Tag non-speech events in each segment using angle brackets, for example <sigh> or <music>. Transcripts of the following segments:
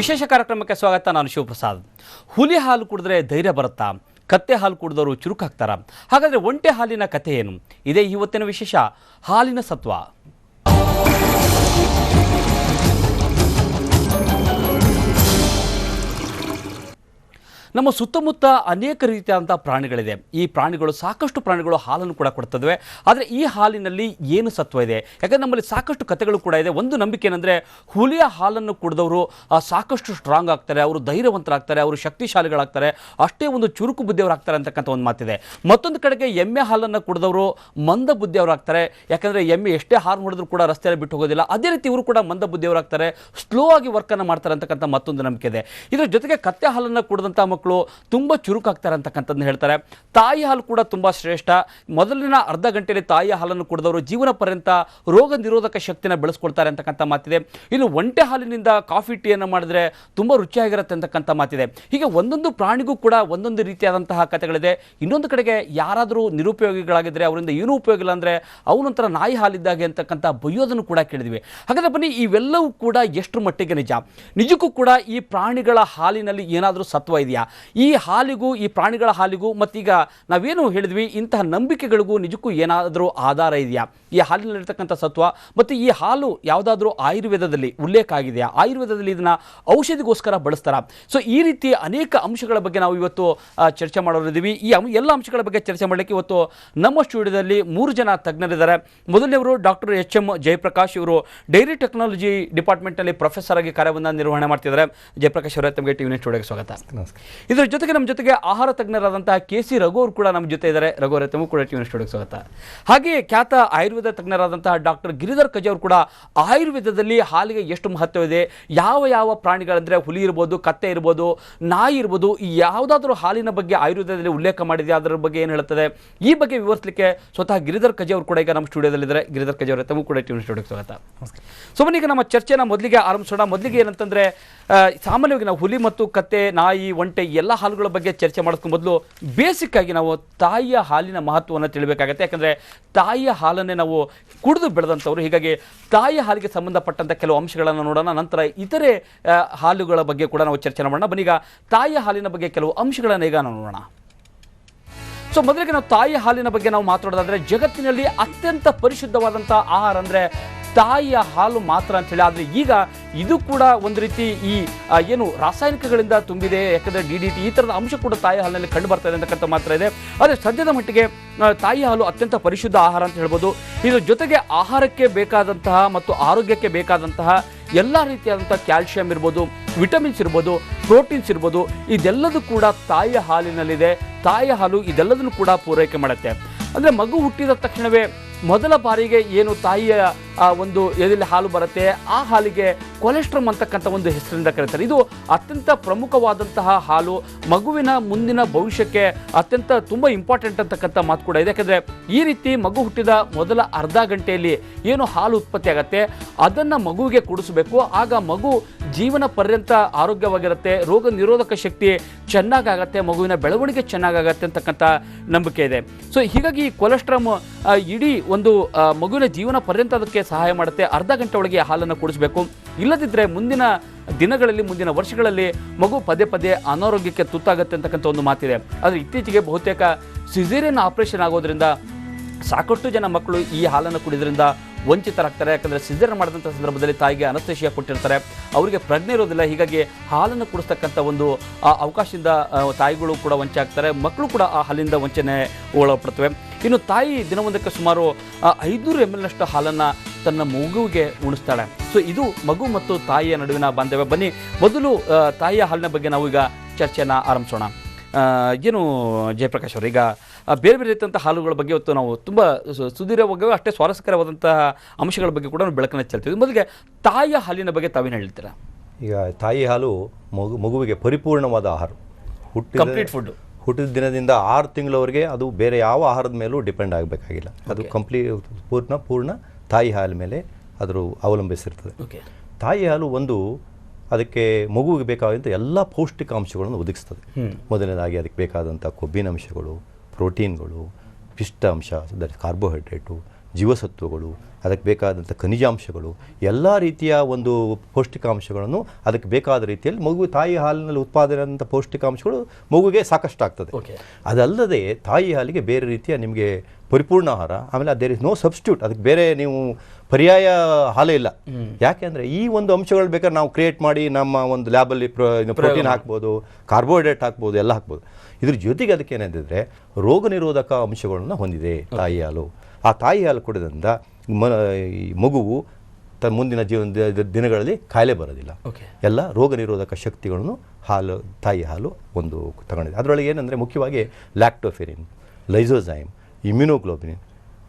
ವಿಶೇಷ ಕಾರ್ಯಕ್ರಮಕ್ಕೆ ಸ್ವಾಗತ, ನಾನು ಶಿವಪ್ರಸಾದ್. ಹುಲಿ ಹಾಲು ಕುಡಿದ್ರೆ ಧೈರ್ಯ ಬರುತ್ತಾ? ಕತ್ತೆ ಹಾಲು ಕುಡಿದವರು ಚುರುಕಾಗ್ತಾರ? ಹಾಗಾದ್ರೆ ಒಂಟೆ ಹಾಲಿನ ಕಥೆ ಏನು? ಇದೇ ಇವತ್ತಿನ ವಿಶೇಷ, ಹಾಲಿನ ಸತ್ವ. ನಮ್ಮ ಸುತ್ತಮುತ್ತ ಅನೇಕ ರೀತಿಯಾದಂಥ ಪ್ರಾಣಿಗಳಿದೆ. ಈ ಪ್ರಾಣಿಗಳು ಸಾಕಷ್ಟು ಪ್ರಾಣಿಗಳು ಹಾಲನ್ನು ಕೂಡ ಕೊಡ್ತದವೆ. ಆದರೆ ಈ ಹಾಲಿನಲ್ಲಿ ಏನು ಸತ್ವ ಇದೆ? ಯಾಕಂದರೆ ನಮ್ಮಲ್ಲಿ ಸಾಕಷ್ಟು ಕಥೆಗಳು ಕೂಡ ಇದೆ. ಒಂದು ನಂಬಿಕೆ ಏನಂದರೆ ಹುಲಿಯ ಹಾಲನ್ನು ಕುಡಿದವರು ಸಾಕಷ್ಟು ಸ್ಟ್ರಾಂಗ್ ಆಗ್ತಾರೆ, ಅವರು ಧೈರ್ಯವಂತರಾಗ್ತಾರೆ, ಅವರು ಶಕ್ತಿಶಾಲಿಗಳಾಗ್ತಾರೆ, ಅಷ್ಟೇ ಒಂದು ಚುರುಕು ಬುದ್ಧಿಯವರಾಗ್ತಾರೆ ಅಂತಕ್ಕಂಥ ಒಂದು ಮಾತಿದೆ. ಮತ್ತೊಂದು ಕಡೆಗೆ ಎಮ್ಮೆ ಹಾಲನ್ನು ಕುಡಿದವರು ಮಂದ ಬುದ್ಧಿಯವರಾಗ್ತಾರೆ. ಯಾಕಂದರೆ ಎಮ್ಮೆ ಎಷ್ಟೇ ಹಾಲು ಮಾಡಿದ್ರು ಕೂಡ ರಸ್ತೆಯಲ್ಲಿ ಬಿಟ್ಟು ಹೋಗೋದಿಲ್ಲ. ಅದೇ ರೀತಿ ಇವರು ಕೂಡ ಮಂದ ಬುದ್ಧಿಯವರಾಗ್ತಾರೆ. ಸ್ಲೋ ಆಗಿ ವರ್ಕನ್ನು ಮಾಡ್ತಾರೆ ಅಂತಕ್ಕಂಥ ಮತ್ತೊಂದು ನಂಬಿಕೆ ಇದೆ. ಇದರ ಜೊತೆಗೆ ಕತ್ತೆ ಹಾಲನ್ನು ಕುಡಿದಂಥ ಮಕ್ಕಳು ತುಂಬ ಚುರುಕಾಗ್ತಾರೆ ಅಂತಕ್ಕಂಥದ್ದು ಹೇಳ್ತಾರೆ. ತಾಯಿ ಹಾಲು ಕೂಡ ತುಂಬ ಶ್ರೇಷ್ಠ. ಮೊದಲಿನ ಅರ್ಧ ಗಂಟೆಯಲ್ಲಿ ತಾಯಿಯ ಹಾಲನ್ನು ಕುಡಿದವರು ಜೀವನ ಪರ್ಯಂತ ರೋಗ ನಿರೋಧಕ ಶಕ್ತಿನ ಬೆಳೆಸ್ಕೊಳ್ತಾರೆ ಅಂತಕ್ಕಂಥ ಮಾತಿದೆ. ಇನ್ನು ಒಂಟೆ ಹಾಲಿನಿಂದ ಕಾಫಿ ಟೀಯನ್ನು ಮಾಡಿದ್ರೆ ತುಂಬ ರುಚಿಯಾಗಿರುತ್ತೆ ಅಂತಕ್ಕಂಥ ಮಾತಿದೆ. ಹೀಗೆ ಒಂದೊಂದು ಪ್ರಾಣಿಗೂ ಕೂಡ ಒಂದೊಂದು ರೀತಿಯಾದಂತಹ ಕಥೆಗಳಿದೆ. ಇನ್ನೊಂದು ಕಡೆಗೆ ಯಾರಾದರೂ ನಿರುಪಯೋಗಿಗಳಾಗಿದ್ದರೆ ಅವರಿಂದ ಏನೂ ಉಪಯೋಗ ಇಲ್ಲ ಅಂದರೆ ಅವನೊಂಥರ ನಾಯಿ ಹಾಲಿದ್ದಾಗೆ ಅಂತಕ್ಕಂಥ ಬೈಯೋದನ್ನು ಕೂಡ ಕೇಳಿದ್ವಿ. ಹಾಗಾದ್ರೆ ಬನ್ನಿ, ಇವೆಲ್ಲವೂ ಕೂಡ ಎಷ್ಟು ಮಟ್ಟಿಗೆ ನಿಜ? ನಿಜಕ್ಕೂ ಕೂಡ ಈ ಪ್ರಾಣಿಗಳ ಹಾಲಿನಲ್ಲಿ ಏನಾದರೂ ಸತ್ವ ಇದೆಯಾ? ಈ ಹಾಲಿಗೂ, ಈ ಪ್ರಾಣಿಗಳ ಹಾಲಿಗೂ ಮತ್ತೀಗ ನಾವೇನು ಹೇಳಿದ್ವಿ, ಇಂತಹ ನಂಬಿಕೆಗಳಿಗೂ ನಿಜಕ್ಕೂ ಏನಾದರೂ ಆಧಾರ ಇದೆಯಾ? ಈ ಹಾಲಿನಲ್ಲಿರ್ತಕ್ಕಂಥ ಸತ್ವ ಮತ್ತು ಈ ಹಾಲು ಯಾವುದಾದ್ರೂ ಆಯುರ್ವೇದದಲ್ಲಿ ಉಲ್ಲೇಖ ಆಗಿದೆಯಾ? ಆಯುರ್ವೇದದಲ್ಲಿ ಇದನ್ನು ಔಷಧಿಗೋಸ್ಕರ ಬಳಸ್ತಾರ? ಸೊ ಈ ರೀತಿ ಅನೇಕ ಅಂಶಗಳ ಬಗ್ಗೆ ನಾವು ಇವತ್ತು ಚರ್ಚೆ ಮಾಡೋರಿದ್ದೀವಿ. ಈ ಎಲ್ಲ ಅಂಶಗಳ ಬಗ್ಗೆ ಚರ್ಚೆ ಮಾಡಲಿಕ್ಕೆ ಇವತ್ತು ನಮ್ಮ ಸ್ಟುಡಿಯೋದಲ್ಲಿ ಮೂರು ಜನ ತಜ್ಞರಿದ್ದಾರೆ. ಮೊದಲನೇವರು ಡಾಕ್ಟರ್ ಎಚ್ ಎಂ ಜಯಪ್ರಕಾಶ್. ಇವರು ಡೈರಿ ಟೆಕ್ನಾಲಜಿ ಡಿಪಾರ್ಟ್ಮೆಂಟ್ನಲ್ಲಿ ಪ್ರೊಫೆಸರ್ ಆಗಿ ಕಾರ್ಯವನ್ನು ನಿರ್ವಹಣೆ ಮಾಡ್ತಿದ್ದಾರೆ. ಜಯಪ್ರಕಾಶ್ ಅವರೇ, ತಮಗೆ ಟಿವಿ ಸ್ಟುಡಿಯೋಗೆ ಸ್ವಾಗತ. ನಮಸ್ಕಾರ. ಇದರ ಜೊತೆಗೆ ನಮ್ಮ ಜೊತೆಗೆ ಆಹಾರ ತಜ್ಞರಾದಂತಹ ಕೆ ಸಿ ರಘು ಅವರು ಕೂಡ ನಮ್ಮ ಜೊತೆ ಇದ್ದಾರೆ. ರಘು ಅವರ ತಮಗೂ ಕೂಡ ಟಿವಿ ಸ್ಟುಡಿಯೋಗೆ ಸ್ವಾಗತ. ಹಾಗೆ ಖ್ಯಾತ ಆಯುರ್ವೇದ ತಜ್ಞರಾದಂತಹ ಡಾಕ್ಟರ್ ಗಿರಿಧರ್ ಕಜೆ ಅವರು ಕೂಡ ಆಯುರ್ವೇದದಲ್ಲಿ ಹಾಲಿಗೆ ಎಷ್ಟು ಮಹತ್ವ ಇದೆ ಯಾವ ಯಾವ ಪ್ರಾಣಿಗಳಂದರೆ ಹುಲಿ ಇರ್ಬೋದು, ಕತ್ತೆ ಇರ್ಬೋದು, ನಾಯಿ ಇರ್ಬೋದು ಯಾವುದಾದ್ರೂ ಹಾಲಿನ ಬಗ್ಗೆ ಆಯುರ್ವೇದದಲ್ಲಿ ಉಲ್ಲೇಖ ಮಾಡಿದೆ ಅದರ ಬಗ್ಗೆ ಏನು ಹೇಳುತ್ತದೆ? ಈ ಬಗ್ಗೆ ವಿವರಿಸಲಿಕ್ಕೆ ಸ್ವತಃ ಗಿರಿಧರ್ ಕಜೆ ಅವರು ಕೂಡ ಈಗ ನಮ್ಮ ಸ್ಟುಡಿಯೋದಲ್ಲಿದ್ದಾರೆ ಗಿರಿಧರ್ ಕಜೆ ಅವರ ತಮಗೂ ಕೂಡ ಟಿವಿ ಸ್ಟುಡಿಯೋಗೆ ಸ್ವಾಗತ. ಸೊ ಬನ್ನಿ ಈಗ ನಮ್ಮ ಚರ್ಚೆನ ಮೊದಲಿಗೆ ಆರಂಭಿಸೋಣ. ಮೊದಲಿಗೆ ಏನಂತಂದ್ರೆ ಸಾಮಾನ್ಯವಾಗಿ ನಾವು ಹುಲಿ ಮತ್ತು ಕತ್ತೆ, ನಾಯಿ, ಒಂಟೆ ಎಲ್ಲ ಹಾಲುಗಳ ಬಗ್ಗೆ ಚರ್ಚೆ ಮಾಡೋದಕ್ಕೂ ಮೊದಲು ಬೇಸಿಕ್ ಆಗಿ ನಾವು ತಾಯಿಯ ಹಾಲಿನ ಮಹತ್ವವನ್ನು ತಿಳಿಬೇಕಾಗತ್ತೆ. ಯಾಕಂದರೆ ತಾಯಿಯ ಹಾಲನ್ನೇ ನಾವು ಕುಡಿದು ಬೆಳೆದಂಥವ್ರು. ಹೀಗಾಗಿ ತಾಯಿಯ ಹಾಲಿಗೆ ಸಂಬಂಧಪಟ್ಟಂಥ ಕೆಲವು ಅಂಶಗಳನ್ನು ನೋಡೋಣ. ನಂತರ ಇತರೆ ಹಾಲುಗಳ ಬಗ್ಗೆ ಕೂಡ ನಾವು ಚರ್ಚೆ ಮಾಡೋಣ. ಬನ್ನೀಗ ತಾಯಿಯ ಹಾಲಿನ ಬಗ್ಗೆ ಕೆಲವು ಅಂಶಗಳನ್ನು ಈಗ ನಾವು ನೋಡೋಣ. ಸೊ ಮೊದಲಿಗೆ ನಾವು ತಾಯಿ ಹಾಲಿನ ಬಗ್ಗೆ ನಾವು ಮಾತಾಡೋದಾದ್ರೆ ಜಗತ್ತಿನಲ್ಲಿ ಅತ್ಯಂತ ಪರಿಶುದ್ಧವಾದಂಥ ಆಹಾರ ಅಂದ್ರೆ ತಾಯಿಯ ಹಾಲು ಮಾತ್ರ ಅಂತ ಹೇಳಿ. ಆದರೆ ಈಗ ಇದು ಕೂಡ ಒಂದು ರೀತಿ ಈ ಏನು ರಾಸಾಯನಿಕಗಳಿಂದ ತುಂಬಿದೆ, ಯಾಕಂದ್ರೆ ಡಿ ಡಿ ಟಿ ಈ ಥರದ ಅಂಶ ಕೂಡ ತಾಯಿ ಹಾಲಿನಲ್ಲಿ ಕಂಡು ಬರ್ತಾ ಇದೆ ಅಂತಕ್ಕಂಥ ಮಾತ್ರ ಇದೆ. ಆದರೆ ಸದ್ಯದ ಮಟ್ಟಿಗೆ ತಾಯಿ ಹಾಲು ಅತ್ಯಂತ ಪರಿಶುದ್ಧ ಆಹಾರ ಅಂತ ಹೇಳ್ಬೋದು. ಇದ್ರ ಜೊತೆಗೆ ಆಹಾರಕ್ಕೆ ಬೇಕಾದಂತಹ ಮತ್ತು ಆರೋಗ್ಯಕ್ಕೆ ಬೇಕಾದಂತಹ ಎಲ್ಲ ರೀತಿಯಾದಂಥ ಕ್ಯಾಲ್ಶಿಯಂ ಇರ್ಬೋದು, ವಿಟಮಿನ್ಸ್ ಇರ್ಬೋದು, ಪ್ರೋಟೀನ್ಸ್ ಇರ್ಬೋದು, ಇದೆಲ್ಲದೂ ಕೂಡ ತಾಯಿಯ ಹಾಲಿನಲ್ಲಿದೆ. ತಾಯಿಯ ಹಾಲು ಇದೆಲ್ಲದನ್ನು ಕೂಡ ಪೂರೈಕೆ ಮಾಡುತ್ತೆ. ಅಂದರೆ ಮಗು ಹುಟ್ಟಿದ ತಕ್ಷಣವೇ ಮೊದಲ ಬಾರಿಗೆ ಏನು ತಾಯಿಯ ಒಂದು ಎದೆಯಲ್ಲಿ ಹಾಲು ಬರುತ್ತೆ, ಆ ಹಾಲಿಗೆ ಕೊಲೆಸ್ಟ್ರಮ್ ಅಂತಕ್ಕಂಥ ಒಂದು ಹೆಸರಿಂದ ಕರೀತಾರೆ. ಇದು ಅತ್ಯಂತ ಪ್ರಮುಖವಾದಂತಹ ಹಾಲು. ಮಗುವಿನ ಮುಂದಿನ ಭವಿಷ್ಯಕ್ಕೆ ಅತ್ಯಂತ ತುಂಬ ಇಂಪಾರ್ಟೆಂಟ್ ಅಂತಕ್ಕಂಥ ಮಾತು ಕೂಡ ಇದೆ. ಯಾಕಂದರೆ ಈ ರೀತಿ ಮಗು ಹುಟ್ಟಿದ ಮೊದಲ ಅರ್ಧ ಗಂಟೆಯಲ್ಲಿ ಏನು ಹಾಲು ಉತ್ಪತ್ತಿ ಆಗುತ್ತೆ, ಅದನ್ನು ಮಗುವಿಗೆ ಕುಡಿಸಬೇಕು. ಆಗ ಮಗು ಜೀವನ ಪರ್ಯಂತ ಆರೋಗ್ಯವಾಗಿರುತ್ತೆ, ರೋಗ ನಿರೋಧಕ ಶಕ್ತಿ ಚೆನ್ನಾಗಾಗತ್ತೆ, ಮಗುವಿನ ಬೆಳವಣಿಗೆ ಚೆನ್ನಾಗಾಗತ್ತೆ ಅಂತಕ್ಕಂಥ ನಂಬಿಕೆ ಇದೆ. ಸೊ ಹೀಗಾಗಿ ಈ ಕೊಲೆಸ್ಟ್ರಾಮ್ ಇಡೀ ಒಂದು ಮಗುವಿನ ಜೀವನ ಪರ್ಯಂತ ಅದಕ್ಕೆ ಸಹಾಯ ಮಾಡುತ್ತೆ. ಅರ್ಧ ಗಂಟೆ ಒಳಗೆ ಹಾಲನ್ನು ಕುಡಿಸಬೇಕು. ಇಲ್ಲದಿದ್ದರೆ ಮುಂದಿನ ದಿನಗಳಲ್ಲಿ, ಮುಂದಿನ ವರ್ಷಗಳಲ್ಲಿ ಮಗು ಪದೇ ಪದೇ ಅನಾರೋಗ್ಯಕ್ಕೆ ತುತ್ತಾಗುತ್ತೆ ಅಂತಕ್ಕಂಥ ಒಂದು ಮಾತಿದೆ. ಆದರೆ ಇತ್ತೀಚೆಗೆ ಬಹುತೇಕ ಸಿಸೇರಿಯನ್ ಆಪರೇಷನ್ ಆಗೋದ್ರಿಂದ ಸಾಕಷ್ಟು ಜನ ಮಕ್ಕಳು ಈ ಹಾಲನ್ನು ಕುಡಿದ್ರಿಂದ ವಂಚಿತರಾಗ್ತಾರೆ. ಯಾಕಂದರೆ ಸಿಜರ್ ಮಾಡಿದಂಥ ಸಂದರ್ಭದಲ್ಲಿ ತಾಯಿಗೆ ಅನಸ್ತೇಶಿಯ ಕೊಟ್ಟಿರ್ತಾರೆ. ಅವರಿಗೆ ಪ್ರಜ್ಞೆ ಇರೋದಿಲ್ಲ. ಹೀಗಾಗಿ ಹಾಲನ್ನು ಕುಡಿಸ್ತಕ್ಕಂಥ ಒಂದು, ಆ, ಅವಕಾಶದಿಂದ ತಾಯಿಗಳು ಕೂಡ ವಂಚೆ ಆಗ್ತಾರೆ. ಮಕ್ಕಳು ಕೂಡ ಆ ಹಾಲಿಂದ ವಂಚನೆ ಒಳಪಡ್ತವೆ. ಇನ್ನು ತಾಯಿ ದಿನವೊಂದಕ್ಕೆ ಸುಮಾರು ಐದುನೂರು ಎಂ ಎಲ್ನಷ್ಟು ಹಾಲನ್ನು ತನ್ನ ಮಗುವಿಗೆ ಉಣಿಸ್ತಾಳೆ. ಸೊ ಇದು ಮಗು ಮತ್ತು ತಾಯಿಯ ನಡುವಿನ ಬಾಂಧವ್ಯ. ಬನ್ನಿ ಮೊದಲು ತಾಯಿಯ ಹಾಲಿನ ಬಗ್ಗೆ ನಾವು ಈಗ ಚರ್ಚೆಯನ್ನು ಆರಂಭಿಸೋಣ. ಏನು ಜಯಪ್ರಕಾಶ್ ಅವರು ಈಗ ಬೇರೆ ಬೇರೆ ರೀತಿಯಂಥ ಹಾಲುಗಳ ಬಗ್ಗೆ ಇವತ್ತು ನಾವು ತುಂಬ ಸುದೀರ್ಘವಾಗಿ ಅಷ್ಟೇ ಸ್ವಾರಸ್ಯಕರವಾದಂತಹ ಅಂಶಗಳ ಬಗ್ಗೆ ಕೂಡ ನಾವು ಬೆಳಕನ್ನು ಚೆಲ್ತೀವಿ ಮೊದಲಿಗೆ ತಾಯಿಯ ಹಾಲಿನ ಬಗ್ಗೆ ತಾವೇನು ಹೇಳ್ತೀರಾ? ಈಗ ತಾಯಿ ಹಾಲು ಮಗು ಮಗುವಿಗೆ ಪರಿಪೂರ್ಣವಾದ ಆಹಾರ. ಹುಟ್ಟಿ ಕಂಪ್ಲೀಟ್ ಫುಡ್ ಹುಟ್ಟಿದ ದಿನದಿಂದ ಆರು ತಿಂಗಳವರೆಗೆ ಅದು ಬೇರೆ ಯಾವ ಆಹಾರದ ಮೇಲೂ ಡಿಪೆಂಡ್ ಆಗಬೇಕಾಗಿಲ್ಲ. ಅದು ಕಂಪ್ಲೀಟ್ ಪೂರ್ಣ ಪೂರ್ಣ ತಾಯಿ ಹಾಲು ಮೇಲೆ ಅದ್ರ ಅವಲಂಬಿಸಿರ್ತದೆ. ತಾಯಿ ಹಾಲು ಒಂದು ಅದಕ್ಕೆ ಮಗುವಿಗೆ ಬೇಕಾದಂಥ ಎಲ್ಲ ಪೌಷ್ಟಿಕಾಂಶಗಳನ್ನು ಒದಗಿಸ್ತದೆ. ಮೊದಲನೇದಾಗಿ ಅದಕ್ಕೆ ಬೇಕಾದಂಥ ಕೊಬ್ಬಿನ ಅಂಶಗಳು ಪ್ರೋಟೀನ್ಗಳು ಪಿಷ್ಟ ಅಂಶ ಕಾರ್ಬೋಹೈಡ್ರೇಟು ಜೀವಸತ್ವಗಳು ಅದಕ್ಕೆ ಬೇಕಾದಂಥ ಖನಿಜಾಂಶಗಳು ಎಲ್ಲ ರೀತಿಯ ಒಂದು ಪೌಷ್ಟಿಕಾಂಶಗಳನ್ನು ಅದಕ್ಕೆ ಬೇಕಾದ ರೀತಿಯಲ್ಲಿ ಮಗು ತಾಯಿ ಹಾಲಿನಲ್ಲಿ ಉತ್ಪಾದನೆ ಆದಂಥ ಪೌಷ್ಟಿಕಾಂಶಗಳು ಮಗುಗೆ ಸಾಕಷ್ಟು ಆಗ್ತದೆ. ಅದಲ್ಲದೆ ತಾಯಿ ಹಾಲಿಗೆ ಬೇರೆ ರೀತಿಯ ನಿಮಗೆ ಪರಿಪೂರ್ಣ ಆಹಾರ ಆಮೇಲೆ ದೇರ್ ಇಸ್ ನೋ ಸಬ್ಸ್ಟ್ಯೂಟ್ ಅದಕ್ಕೆ ಬೇರೆ ನೀವು ಪರ್ಯಾಯ ಹಾಲೇ ಇಲ್ಲ. ಯಾಕೆಂದರೆ ಈ ಒಂದು ಅಂಶಗಳು ಬೇಕಾದ್ರೆ ನಾವು ಕ್ರಿಯೇಟ್ ಮಾಡಿ ನಮ್ಮ ಒಂದು ಲ್ಯಾಬಲ್ಲಿ ಪ್ರೋಟೀನ್ ಹಾಕ್ಬೋದು ಕಾರ್ಬೋಹೈಡ್ರೇಟ್ ಹಾಕ್ಬೋದು ಎಲ್ಲ ಹಾಕ್ಬೋದು. ಇದ್ರ ಜೊತೆಗೆ ಅದಕ್ಕೆ ಏನಂತಿದ್ರೆ ರೋಗ ನಿರೋಧಕ ಅಂಶಗಳನ್ನು ಹೊಂದಿದೆ ತಾಯಿ ಹಾಲು. ಆ ತಾಯಿ ಹಾಲು ಕುಡಿದ್ರಿಂದ ಮ ಈ ಮಗುವು ತ ಮುಂದಿನ ಜೀವನ ದಿನಗಳಲ್ಲಿ ಕಾಯಿಲೆ ಬರೋದಿಲ್ಲ. ಓಕೆ ಎಲ್ಲ ರೋಗ ನಿರೋಧಕ ಶಕ್ತಿಗಳನ್ನು ಹಾಲು ತಾಯಿ ಹಾಲು ಒಂದು ತಗೊಂಡಿದೆ. ಅದರೊಳಗೆ ಏನಂದರೆ ಮುಖ್ಯವಾಗಿ ಲ್ಯಾಕ್ಟೋಫೆರಿನ್ ಲೈಸೋಝೈಮ್ ಇಮ್ಯುನೋಗ್ಲೋಬಿನ್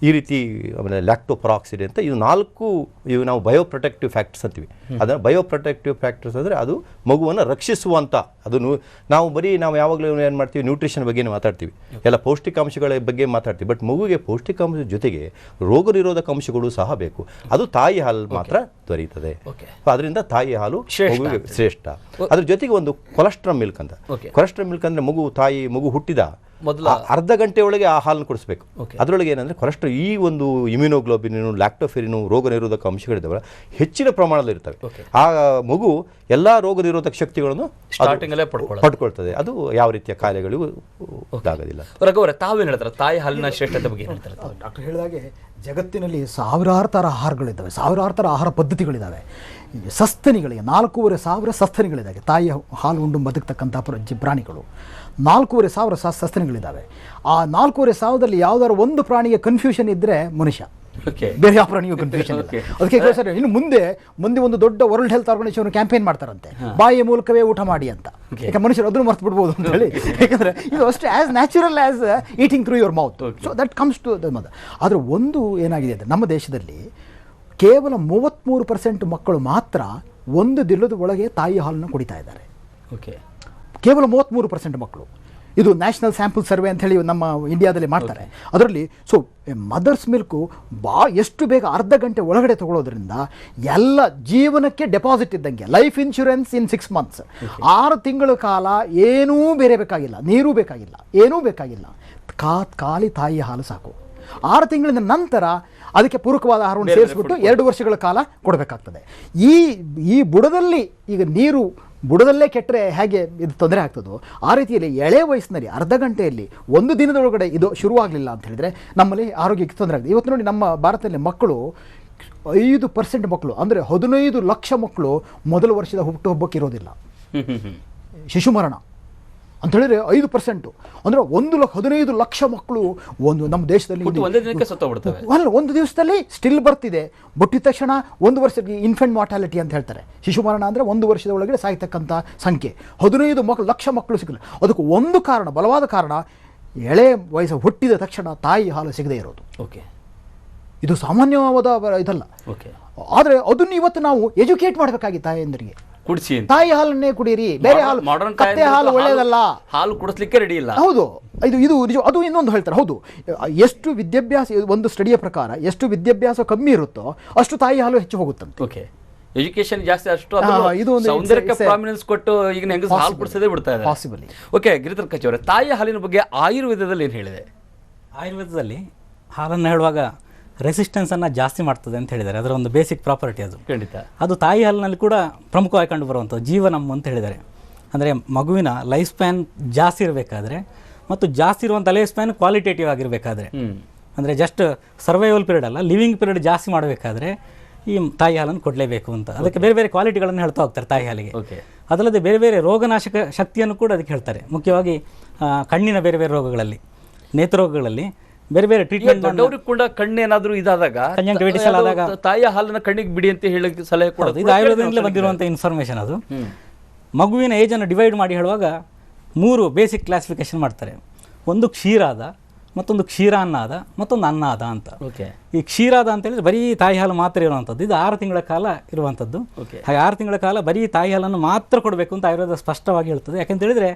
ಈ ರೀತಿ ಆಮೇಲೆ ಲ್ಯಾಕ್ಟೋಪರಾಕ್ಸಿಡ್ ಅಂತ ಇದು ನಾಲ್ಕು ಇವು ನಾವು ಬಯೋಪ್ರೊಟೆಕ್ಟಿವ್ ಫ್ಯಾಕ್ಟರ್ಸ್ ಅಂತೀವಿ. ಅದನ್ನು ಬಯೋಪ್ರೊಟೆಕ್ಟಿವ್ ಫ್ಯಾಕ್ಟರ್ಸ್ ಅಂದರೆ ಅದು ಮಗುವನ್ನು ರಕ್ಷಿಸುವಂಥ ಅದನ್ನು ನಾವು ಬರೀ ನಾವು ಯಾವಾಗಲೂ ಏನು ಮಾಡ್ತೀವಿ ನ್ಯೂಟ್ರಿಷನ್ ಬಗ್ಗೆ ಮಾತಾಡ್ತೀವಿ. ಎಲ್ಲ ಪೌಷ್ಟಿಕಾಂಶಗಳ ಬಗ್ಗೆ ಮಾತಾಡ್ತೀವಿ. ಬಟ್ ಮಗುವಿಗೆ ಪೌಷ್ಟಿಕಾಂಶದ ಜೊತೆಗೆ ರೋಗ ನಿರೋಧಕ ಅಂಶಗಳು ಸಹ ಬೇಕು. ಅದು ತಾಯಿ ಹಾಲು ಮಾತ್ರ ದೊರೆಯುತ್ತದೆ. ಓಕೆ ಅದರಿಂದ ತಾಯಿ ಹಾಲು ಶ್ರೇಷ್ಠ ಮಗುವಿಗೆ ಶ್ರೇಷ್ಠ. ಅದ್ರ ಜೊತೆಗೆ ಒಂದು ಕೊಲೆಸ್ಟ್ರಾಲ್ ಮಿಲ್ಕ್ ಅಂತ. ಕೊಲೆಸ್ಟ್ರಾಲ್ ಮಿಲ್ಕ್ ಅಂದರೆ ಮಗು ತಾಯಿ ಮಗು ಹುಟ್ಟಿದ ಮೊದಲ ಅರ್ಧ ಗಂಟೆ ಒಳಗೆ ಆ ಹಾಲನ್ನು ಕುಡಿಸ್ಬೇಕು. ಅದರೊಳಗೆ ಏನಂದ್ರೆ ಕೊಲೆಸ್ಟ್ರಾಲ್ ಈ ಒಂದು ಇಮ್ಯುನೋಗ್ಲೋಬಿನು ಲ್ಯಾಕ್ಟೋಫೆರಿನು ರೋಗ ನಿರೋಧಕ ಅಂಶಗಳಿದ್ದಾವೆ ಹೆಚ್ಚಿನ ಪ್ರಮಾಣದಲ್ಲಿ ಇರ್ತವೆ. ಆ ಮಗು ಎಲ್ಲ ರೋಗ ನಿರೋಧಕ ಶಕ್ತಿಗಳನ್ನು ಸ್ಟಾರ್ಟಿಂಗಲ್ಲೇ ಪಡ್ಕೊಳ್ತದೆ. ಅದು ಯಾವ ರೀತಿಯ ಕಾಯಿಲೆಗಳಿಗೂ ಇದಾಗೋದಿಲ್ಲ. ರಘುವರೆ ತಾವೇನು ಹೇಳ್ತಾರೆ? ತಾಯಿ ಹಾಲಿನ ಶ್ರೇಷ್ಠತೆ ಬಗ್ಗೆ ಏನು ಹೇಳ್ತಾರೆ? ಡಾಕ್ಟರ್ ಹೇಳಿದಾಗೆ ಜಗತ್ತಿನಲ್ಲಿ ಸಾವಿರಾರು ಥರ ಆಹಾರಗಳಿದ್ದಾವೆ ಸಾವಿರಾರು ಥರ ಆಹಾರ ಪದ್ಧತಿಗಳಿದ್ದಾವೆ. ಸಸ್ತನಿಗಳಿಗೆ ನಾಲ್ಕೂವರೆ ಸಾವಿರ ಸಸ್ತನಿಗಳಿದ್ದಾವೆ ತಾಯಿಯ ಹಾಲು ಉಂಡು ಬದುಕ್ತಕ್ಕಂಥ ಪ್ರಾಣಿಗಳು. ನಾಲ್ಕೂವರೆ ಸಾವಿರ ಸ ಸಸ್ತನಿಗಳಿದ್ದಾವೆ. ಆ ನಾಲ್ಕೂವರೆ ಸಾವಿರದಲ್ಲಿ ಯಾವ್ದಾದ್ರು ಒಂದು ಪ್ರಾಣಿಗೆ ಕನ್ಫ್ಯೂಷನ್ ಇದ್ದರೆ ಮನುಷ್ಯ. ಓಕೆ ಬೇರೆ ಯಾವ ಪ್ರಾಣಿಗೂ ಕನ್ಫ್ಯೂಷನ್ ಅದಕ್ಕೆ ಸರ್ ಇನ್ನು ಮುಂದೆ ಮುಂದೆ ಒಂದು ದೊಡ್ಡ ವರ್ಲ್ಡ್ ಹೆಲ್ತ್ ಆರ್ಗನೈಸೇಷನ್ ಕ್ಯಾಂಪೇನ್ ಮಾಡ್ತಾರಂತೆ. ಬಾಯಿಯ ಮೂಲಕವೇ ಊಟ ಮಾಡಿ ಅಂತ. ಯಾಕೆ ಮನುಷ್ಯರು ಅದನ್ನು ಮರ್ತು ಬಿಡ್ಬೋದು ಅಂತ ಹೇಳಿ. ಯಾಕಂದ್ರೆ ಇದು ಅಷ್ಟೇ as natural as eating through your mouth so that comes to the mother ಆದರೆ ಒಂದು ಏನಾಗಿದೆ ಅಂದರೆ ನಮ್ಮ ದೇಶದಲ್ಲಿ ಕೇವಲ ಮೂವತ್ತ್ಮೂರು ಪರ್ಸೆಂಟ್ ಮಕ್ಕಳು ಮಾತ್ರ ಒಂದು ದಿನದ ಒಳಗೆ ತಾಯಿ ಹಾಲನ್ನು ಕುಡಿತಾ ಇದ್ದಾರೆ. ಓಕೆ ಕೇವಲ ಮೂವತ್ತ್ಮೂರು ಪರ್ಸೆಂಟ್ ಮಕ್ಕಳು. ಇದು ನ್ಯಾಷನಲ್ ಸ್ಯಾಂಪಲ್ ಸರ್ವೆ ಅಂತ ಹೇಳಿ ನಮ್ಮ ಇಂಡಿಯಾದಲ್ಲಿ ಮಾಡ್ತಾರೆ. ಅದರಲ್ಲಿ ಸೊ ಮದರ್ಸ್ ಮಿಲ್ಕು ಬಾ ಎಷ್ಟು ಬೇಗ ಅರ್ಧ ಗಂಟೆ ಒಳಗಡೆ ತಗೊಳ್ಳೋದ್ರಿಂದ ಎಲ್ಲ ಜೀವನಕ್ಕೆ ಡೆಪಾಸಿಟ್ ಇದ್ದಂಗೆ life insurance in six months ಆರು ತಿಂಗಳ ಕಾಲ ಏನೂ ಬೇರೆ ಬೇಕಾಗಿಲ್ಲ ನೀರೂ ಬೇಕಾಗಿಲ್ಲ ಏನೂ ಬೇಕಾಗಿಲ್ಲ. ಕಾ ಖಾಲಿ ತಾಯಿ ಹಾಲು ಸಾಕು. ಆರು ತಿಂಗಳಿನ ನಂತರ ಅದಕ್ಕೆ ಪೂರಕವಾದ ಆಹಾರವನ್ನು ಸೇರಿಸ್ಬಿಟ್ಟು ಎರಡು ವರ್ಷಗಳ ಕಾಲ ಕೊಡಬೇಕಾಗ್ತದೆ. ಈ ಈ ಬುಡದಲ್ಲಿ ಈಗ ನೀರು ಬುಡದಲ್ಲೇ ಕೆಟ್ಟರೆ ಹೇಗೆ ಇದು ತೊಂದರೆ ಆಗ್ತದೋ ಆ ರೀತಿಯಲ್ಲಿ ಎಳೆ ವಯಸ್ಸಿನಲ್ಲಿ ಅರ್ಧ ಗಂಟೆಯಲ್ಲಿ ಒಂದು ದಿನದೊಳಗಡೆ ಇದು ಶುರುವಾಗಲಿಲ್ಲ ಅಂತ ಹೇಳಿದರೆ ನಮ್ಮಲ್ಲಿ ಆರೋಗ್ಯಕ್ಕೆ ತೊಂದರೆ ಆಗ್ತದೆ. ಇವತ್ತು ನೋಡಿ ನಮ್ಮ ಭಾರತದಲ್ಲಿ ಮಕ್ಕಳು ಐದು ಪರ್ಸೆಂಟ್ ಮಕ್ಕಳು ಅಂದರೆ ಹದಿನೈದು ಲಕ್ಷ ಮಕ್ಕಳು ಮೊದಲ ವರ್ಷದ ಹುಟ್ಟುಹಬ್ಬಕ್ಕೆ ಇರೋದಿಲ್ಲ. ಶಿಶು ಮರಣ. ಅಂತ ಹೇಳಿದ್ರೆ ಐದು ಪರ್ಸೆಂಟು ಅಂದರೆ ಒಂದು ಲಕ್ಷ ಹದಿನೈದು ಲಕ್ಷ ಮಕ್ಕಳು ಒಂದು ನಮ್ಮ ದೇಶದಲ್ಲಿ ಅಲ್ಲ ಒಂದು ದಿವಸದಲ್ಲಿ ಸ್ಟಿಲ್ ಬರ್ತಿದೆ. ಬಟ್ಟಿದ ತಕ್ಷಣ ಒಂದು ವರ್ಷಕ್ಕೆ ಇನ್ಫೆಂಟ್ ಮಾರ್ಟಾಲಿಟಿ ಅಂತ ಹೇಳ್ತಾರೆ. ಶಿಶು ಮರಣ ಅಂದರೆ ಒಂದು ವರ್ಷದ ಒಳಗಡೆ ಸಾಯ್ತಕ್ಕಂಥ ಸಂಖ್ಯೆ. ಹದಿನೈದು ಮಕ್ಕಳು ಲಕ್ಷ ಮಕ್ಕಳು ಸಿಗಲ್ಲ ಅದಕ್ಕೆ ಒಂದು ಕಾರಣ ಬಲವಾದ ಕಾರಣ ಎಳೆ ವಯಸ್ಸು ಹುಟ್ಟಿದ ತಕ್ಷಣ ತಾಯಿ ಹಾಲು ಸಿಗದೇ ಇರೋದು. ಓಕೆ. ಇದು ಸಾಮಾನ್ಯವಾದ ಇದಲ್ಲ. ಓಕೆ. ಆದರೆ ಅದನ್ನು ಇವತ್ತು ನಾವು ಎಜುಕೇಟ್ ಮಾಡಬೇಕಾಗಿ ತಾಯಂದರಿಗೆ. ಕುಡಿಸಿ ತಾಯಿ ಹಾಲನ್ನೇ ಕುಡಿಯಿರಿ ಬೇರೆ ಹಾಲು ಮಾಡರ್ನ್ ಕತ್ತೆ ಹಾಲು ಒಳ್ಳೆಯದಲ್ಲ. ಹಾಲು ಕುಡಿಸ್ಲಿಕ್ಕೆ ರೆಡಿ ಇಲ್ಲ. ಹೌದು ಇದು ಇದು ನಿಜ ಅದು ಇನ್ನೊಂದು ಹೇಳ್ತಾರೆ ಹೌದು. ಎಷ್ಟು ವಿದ್ಯಾಭ್ಯಾಸ ಒಂದು ಸ್ಟಡಿಯ ಪ್ರಕಾರ ಎಷ್ಟು ವಿದ್ಯಾಭ್ಯಾಸ ಕಮ್ಮಿ ಇರುತ್ತೋ ಅಷ್ಟು ತಾಯಿ ಹಾಲು ಹೆಚ್ಚು ಹೋಗುತ್ತಂತೆ. ಓಕೆ ಎಜುಕೇಶನ್ ಜಾಸ್ತಿ ಅಷ್ಟು ಇದು ಒಂದು ಸೌಂದರ್ಯಕ್ಕೆ ಪ್ರಾಮಿನೆನ್ಸ್ ಕೊಟ್ಟು ಈಗ ಹೆಂಗಸ ಹಾಲು ಕುಡಿಸೋದೇ ಬಿಡ್ತಾ ಇದೆ ಪಾಸಿಬಲ್ ಓಕೆ ಗಿರಿಧರ್ ಕಚೇರಿ ತಾಯಿ ಹಾಲಿನ ಬಗ್ಗೆ ಆಯುರ್ವೇದದಲ್ಲಿ ಏನು ಹೇಳಿದೆ? ಆಯುರ್ವೇದದಲ್ಲಿ ಹಾಲನ್ನು ಹೇಳುವಾಗ ರೆಸಿಸ್ಟೆನ್ಸನ್ನು ಜಾಸ್ತಿ ಮಾಡ್ತದೆ ಅಂತ ಹೇಳಿದ್ದಾರೆ. ಅದರ ಒಂದು ಬೇಸಿಕ್ ಪ್ರಾಪರ್ಟಿ ಅದು. ಖಂಡಿತ. ಅದು ತಾಯಿ ಹಾಲಿನಲ್ಲಿ ಕೂಡ ಪ್ರಮುಖವಾಗಿ ಕಂಡು ಬರುವಂಥದ್ದು ಜೀವನಮ್ ಅಂತ ಹೇಳಿದ್ದಾರೆ. ಅಂದರೆ ಮಗುವಿನ ಲೈಫ್ ಸ್ಪ್ಯಾನ್ ಜಾಸ್ತಿ ಇರಬೇಕಾದ್ರೆ ಮತ್ತು ಜಾಸ್ತಿ ಇರುವಂಥ ಲೈಫ್ ಸ್ಪ್ಯಾನ್ ಕ್ವಾಲಿಟೇಟಿವ್ ಆಗಿರಬೇಕಾದ್ರೆ ಅಂದ್ರೆ ಜಸ್ಟ್ ಸರ್ವೈವಲ್ ಪೀರಿಯಡ್ ಅಲ್ಲ ಲಿವಿಂಗ್ ಪೀರಿಯಡ್ ಜಾಸ್ತಿ ಮಾಡಬೇಕಾದ್ರೆ ಈ ತಾಯಿ ಹಾಲನ್ನು ಕೊಡಲೇಬೇಕು ಅಂತ. ಅದಕ್ಕೆ ಬೇರೆ ಬೇರೆ ಕ್ವಾಲಿಟಿಗಳನ್ನು ಹೇಳ್ತಾ ಹೋಗ್ತಾರೆ ತಾಯಿ ಹಾಲಿಗೆ. ಓಕೆ ಅದಲ್ಲದೆ ಬೇರೆ ಬೇರೆ ರೋಗನಾಶಕ ಶಕ್ತಿಯನ್ನು ಕೂಡ ಅದಕ್ಕೆ ಹೇಳ್ತಾರೆ. ಮುಖ್ಯವಾಗಿ ಕಣ್ಣಿನ ಬೇರೆ ಬೇರೆ ರೋಗಗಳಲ್ಲಿ ನೇತ್ರರೋಗಗಳಲ್ಲಿ ಬೇರೆ ಬೇರೆ ಟ್ರೀಟ್ಮೆಂಟ್ ದೊಡ್ಡವ್ರಿಗೆ ಕೂಡ ಕಣ್ಣೇನಾದ್ರೂ ಇದಾದಾಗ ಆದಾಗ- ತಾಯಿಯ ಹಾಲನ್ನ ಕಣ್ಣಿಗೆ ಬಿಡಿ ಅಂತ ಹೇಳಿ ಸಲಹೆ ಕೊಡೋದು. ಇದು ಆಯುರ್ವೇದದಿಂದಲೇ ಬಂದಿರುವಂಥ ಇನ್ಫಾರ್ಮೇಷನ್ ಅದು. ಮಗುವಿನ ಏಜನ್ನು ಡಿವೈಡ್ ಮಾಡಿ ಹೇಳುವಾಗ ಮೂರು ಬೇಸಿಕ್ ಕ್ಲಾಸಿಫಿಕೇಶನ್ ಮಾಡ್ತಾರೆ. ಒಂದು ಕ್ಷೀರಾದ ಮತ್ತೊಂದು ಕ್ಷೀರ ಕ್ಷೀರಾನ್ನಾದ ಮತ್ತೊಂದು ಅನ್ನಾದ ಅಂತ. ಓಕೆ ಈ ಕ್ಷೀರಾದ ಅಂತ ಹೇಳಿದ್ರೆ ಬರೀ ತಾಯಿ ಹಾಲು ಮಾತ್ರ ಇರುವಂಥದ್ದು ಇದು ಆರು ತಿಂಗಳ ಕಾಲ ಇರುವಂಥದ್ದು ಓಕೆ ಹಾಗೆ ಆರು ತಿಂಗಳ ಕಾಲ ಬರೀ ತಾಯಿ ಹಾಲನ್ನು ಮಾತ್ರ ಕೊಡಬೇಕು ಅಂತ ಆಯುರ್ವೇದ ಸ್ಪಷ್ಟವಾಗಿ ಹೇಳ್ತದೆ. ಯಾಕೆಂತ ಹೇಳಿದ್ರೆ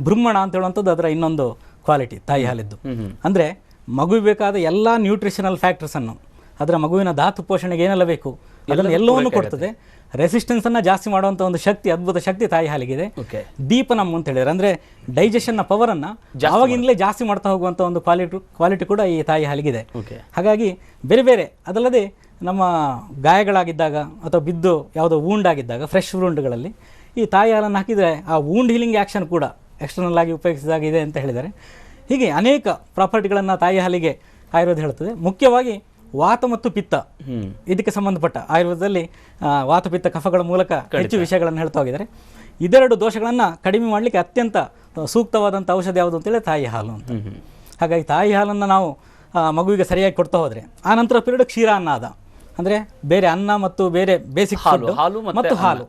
ಬ್ರಹ್ಮಣ ಅಂತ ಹೇಳುವಂಥದ್ದು ಅದರ ಇನ್ನೊಂದು ಕ್ವಾಲಿಟಿ ತಾಯಿ ಹಾಲಿದ್ದು. ಅಂದರೆ ಮಗುವಿಗೆ ಬೇಕಾದ ಎಲ್ಲ ನ್ಯೂಟ್ರಿಷನಲ್ ಫ್ಯಾಕ್ಟರ್ಸನ್ನು ಅದರ ಮಗುವಿನ ಧಾತು ಪೋಷಣೆಗೆ ಏನೆಲ್ಲ ಬೇಕು? ಅದನ್ನು ಎಲ್ಲವನ್ನು ಕೊಡ್ತದೆ. ರೆಸಿಸ್ಟೆನ್ಸನ್ನು ಜಾಸ್ತಿ ಮಾಡುವಂಥ ಒಂದು ಶಕ್ತಿ ಅದ್ಭುತ ಶಕ್ತಿ ತಾಯಿ ಹಾಲಿಗಿದೆ. ಓಕೆ ದೀಪನಮ್ ಅಂತ ಹೇಳಿದ್ರೆ. ಅಂದರೆ ಡೈಜೆಷನ್ನ ಪವರನ್ನು ಆವಾಗಿಂದಲೇ ಜಾಸ್ತಿ ಮಾಡ್ತಾ ಹೋಗುವಂಥ ಒಂದು ಕ್ವಾಲಿಟಿ ಕ್ವಾಲಿಟಿ ಕೂಡ ಈ ತಾಯಿ ಹಾಲಿಗಿದೆ. ಓಕೆ ಹಾಗಾಗಿ ಬೇರೆ ಬೇರೆ ಅದಲ್ಲದೆ ನಮ್ಮ ಗಾಯಗಳಾಗಿದ್ದಾಗ ಅಥವಾ ಬಿದ್ದು ಯಾವುದೋ ಆಗಿದ್ದಾಗ ಫ್ರೆಶ್ ವೂಂಡ್ಗಳಲ್ಲಿ ಈ ತಾಯಿ ಹಾಲನ್ನು ಹಾಕಿದರೆ ಆ ವೂಂಡ್ ಹೀಲಿಂಗ್ ಆ್ಯಕ್ಷನ್ ಕೂಡ ಎಕ್ಸ್ಟರ್ನಲ್ ಆಗಿ ಉಪಯೋಗಿಸಿದಾಗಿದೆ ಅಂತ ಹೇಳಿದ್ದಾರೆ. ಹೀಗೆ ಅನೇಕ ಪ್ರಾಪರ್ಟಿಗಳನ್ನು ತಾಯಿ ಹಾಲಿಗೆ ಆಯುರ್ವೇದ ಹೇಳ್ತದೆ ಮುಖ್ಯವಾಗಿ ವಾತ ಮತ್ತು ಪಿತ್ತ. ಇದಕ್ಕೆ ಸಂಬಂಧಪಟ್ಟ ಆಯುರ್ವೇದದಲ್ಲಿ ವಾತ ಪಿತ್ತ ಕಫಗಳ ಮೂಲಕ ಹೆಚ್ಚು ವಿಷಯಗಳನ್ನು ಹೇಳ್ತಾ ಹೋಗಿದ್ದಾರೆ. ಇದೆರಡು ದೋಷಗಳನ್ನು ಕಡಿಮೆ ಮಾಡಲಿಕ್ಕೆ ಅತ್ಯಂತ ಸೂಕ್ತವಾದಂಥ ಔಷಧ ಯಾವುದು ಅಂತೇಳಿ ತಾಯಿ ಹಾಲು ಅಂತ. ಹಾಗಾಗಿ ತಾಯಿ ಹಾಲನ್ನು ನಾವು ಮಗುವಿಗೆ ಸರಿಯಾಗಿ ಕೊಡ್ತಾ ಹೋದರೆ ಆ ನಂತರ ಪಿರಿಯಡ್ ಕ್ಷೀರ ಅನ್ನಾದ ಅಂದರೆ ಬೇರೆ ಅನ್ನ ಮತ್ತು ಬೇರೆ ಬೇಸಿಕ್ ಹಾಲು, ಮತ್ತೆ ಹಾಲು.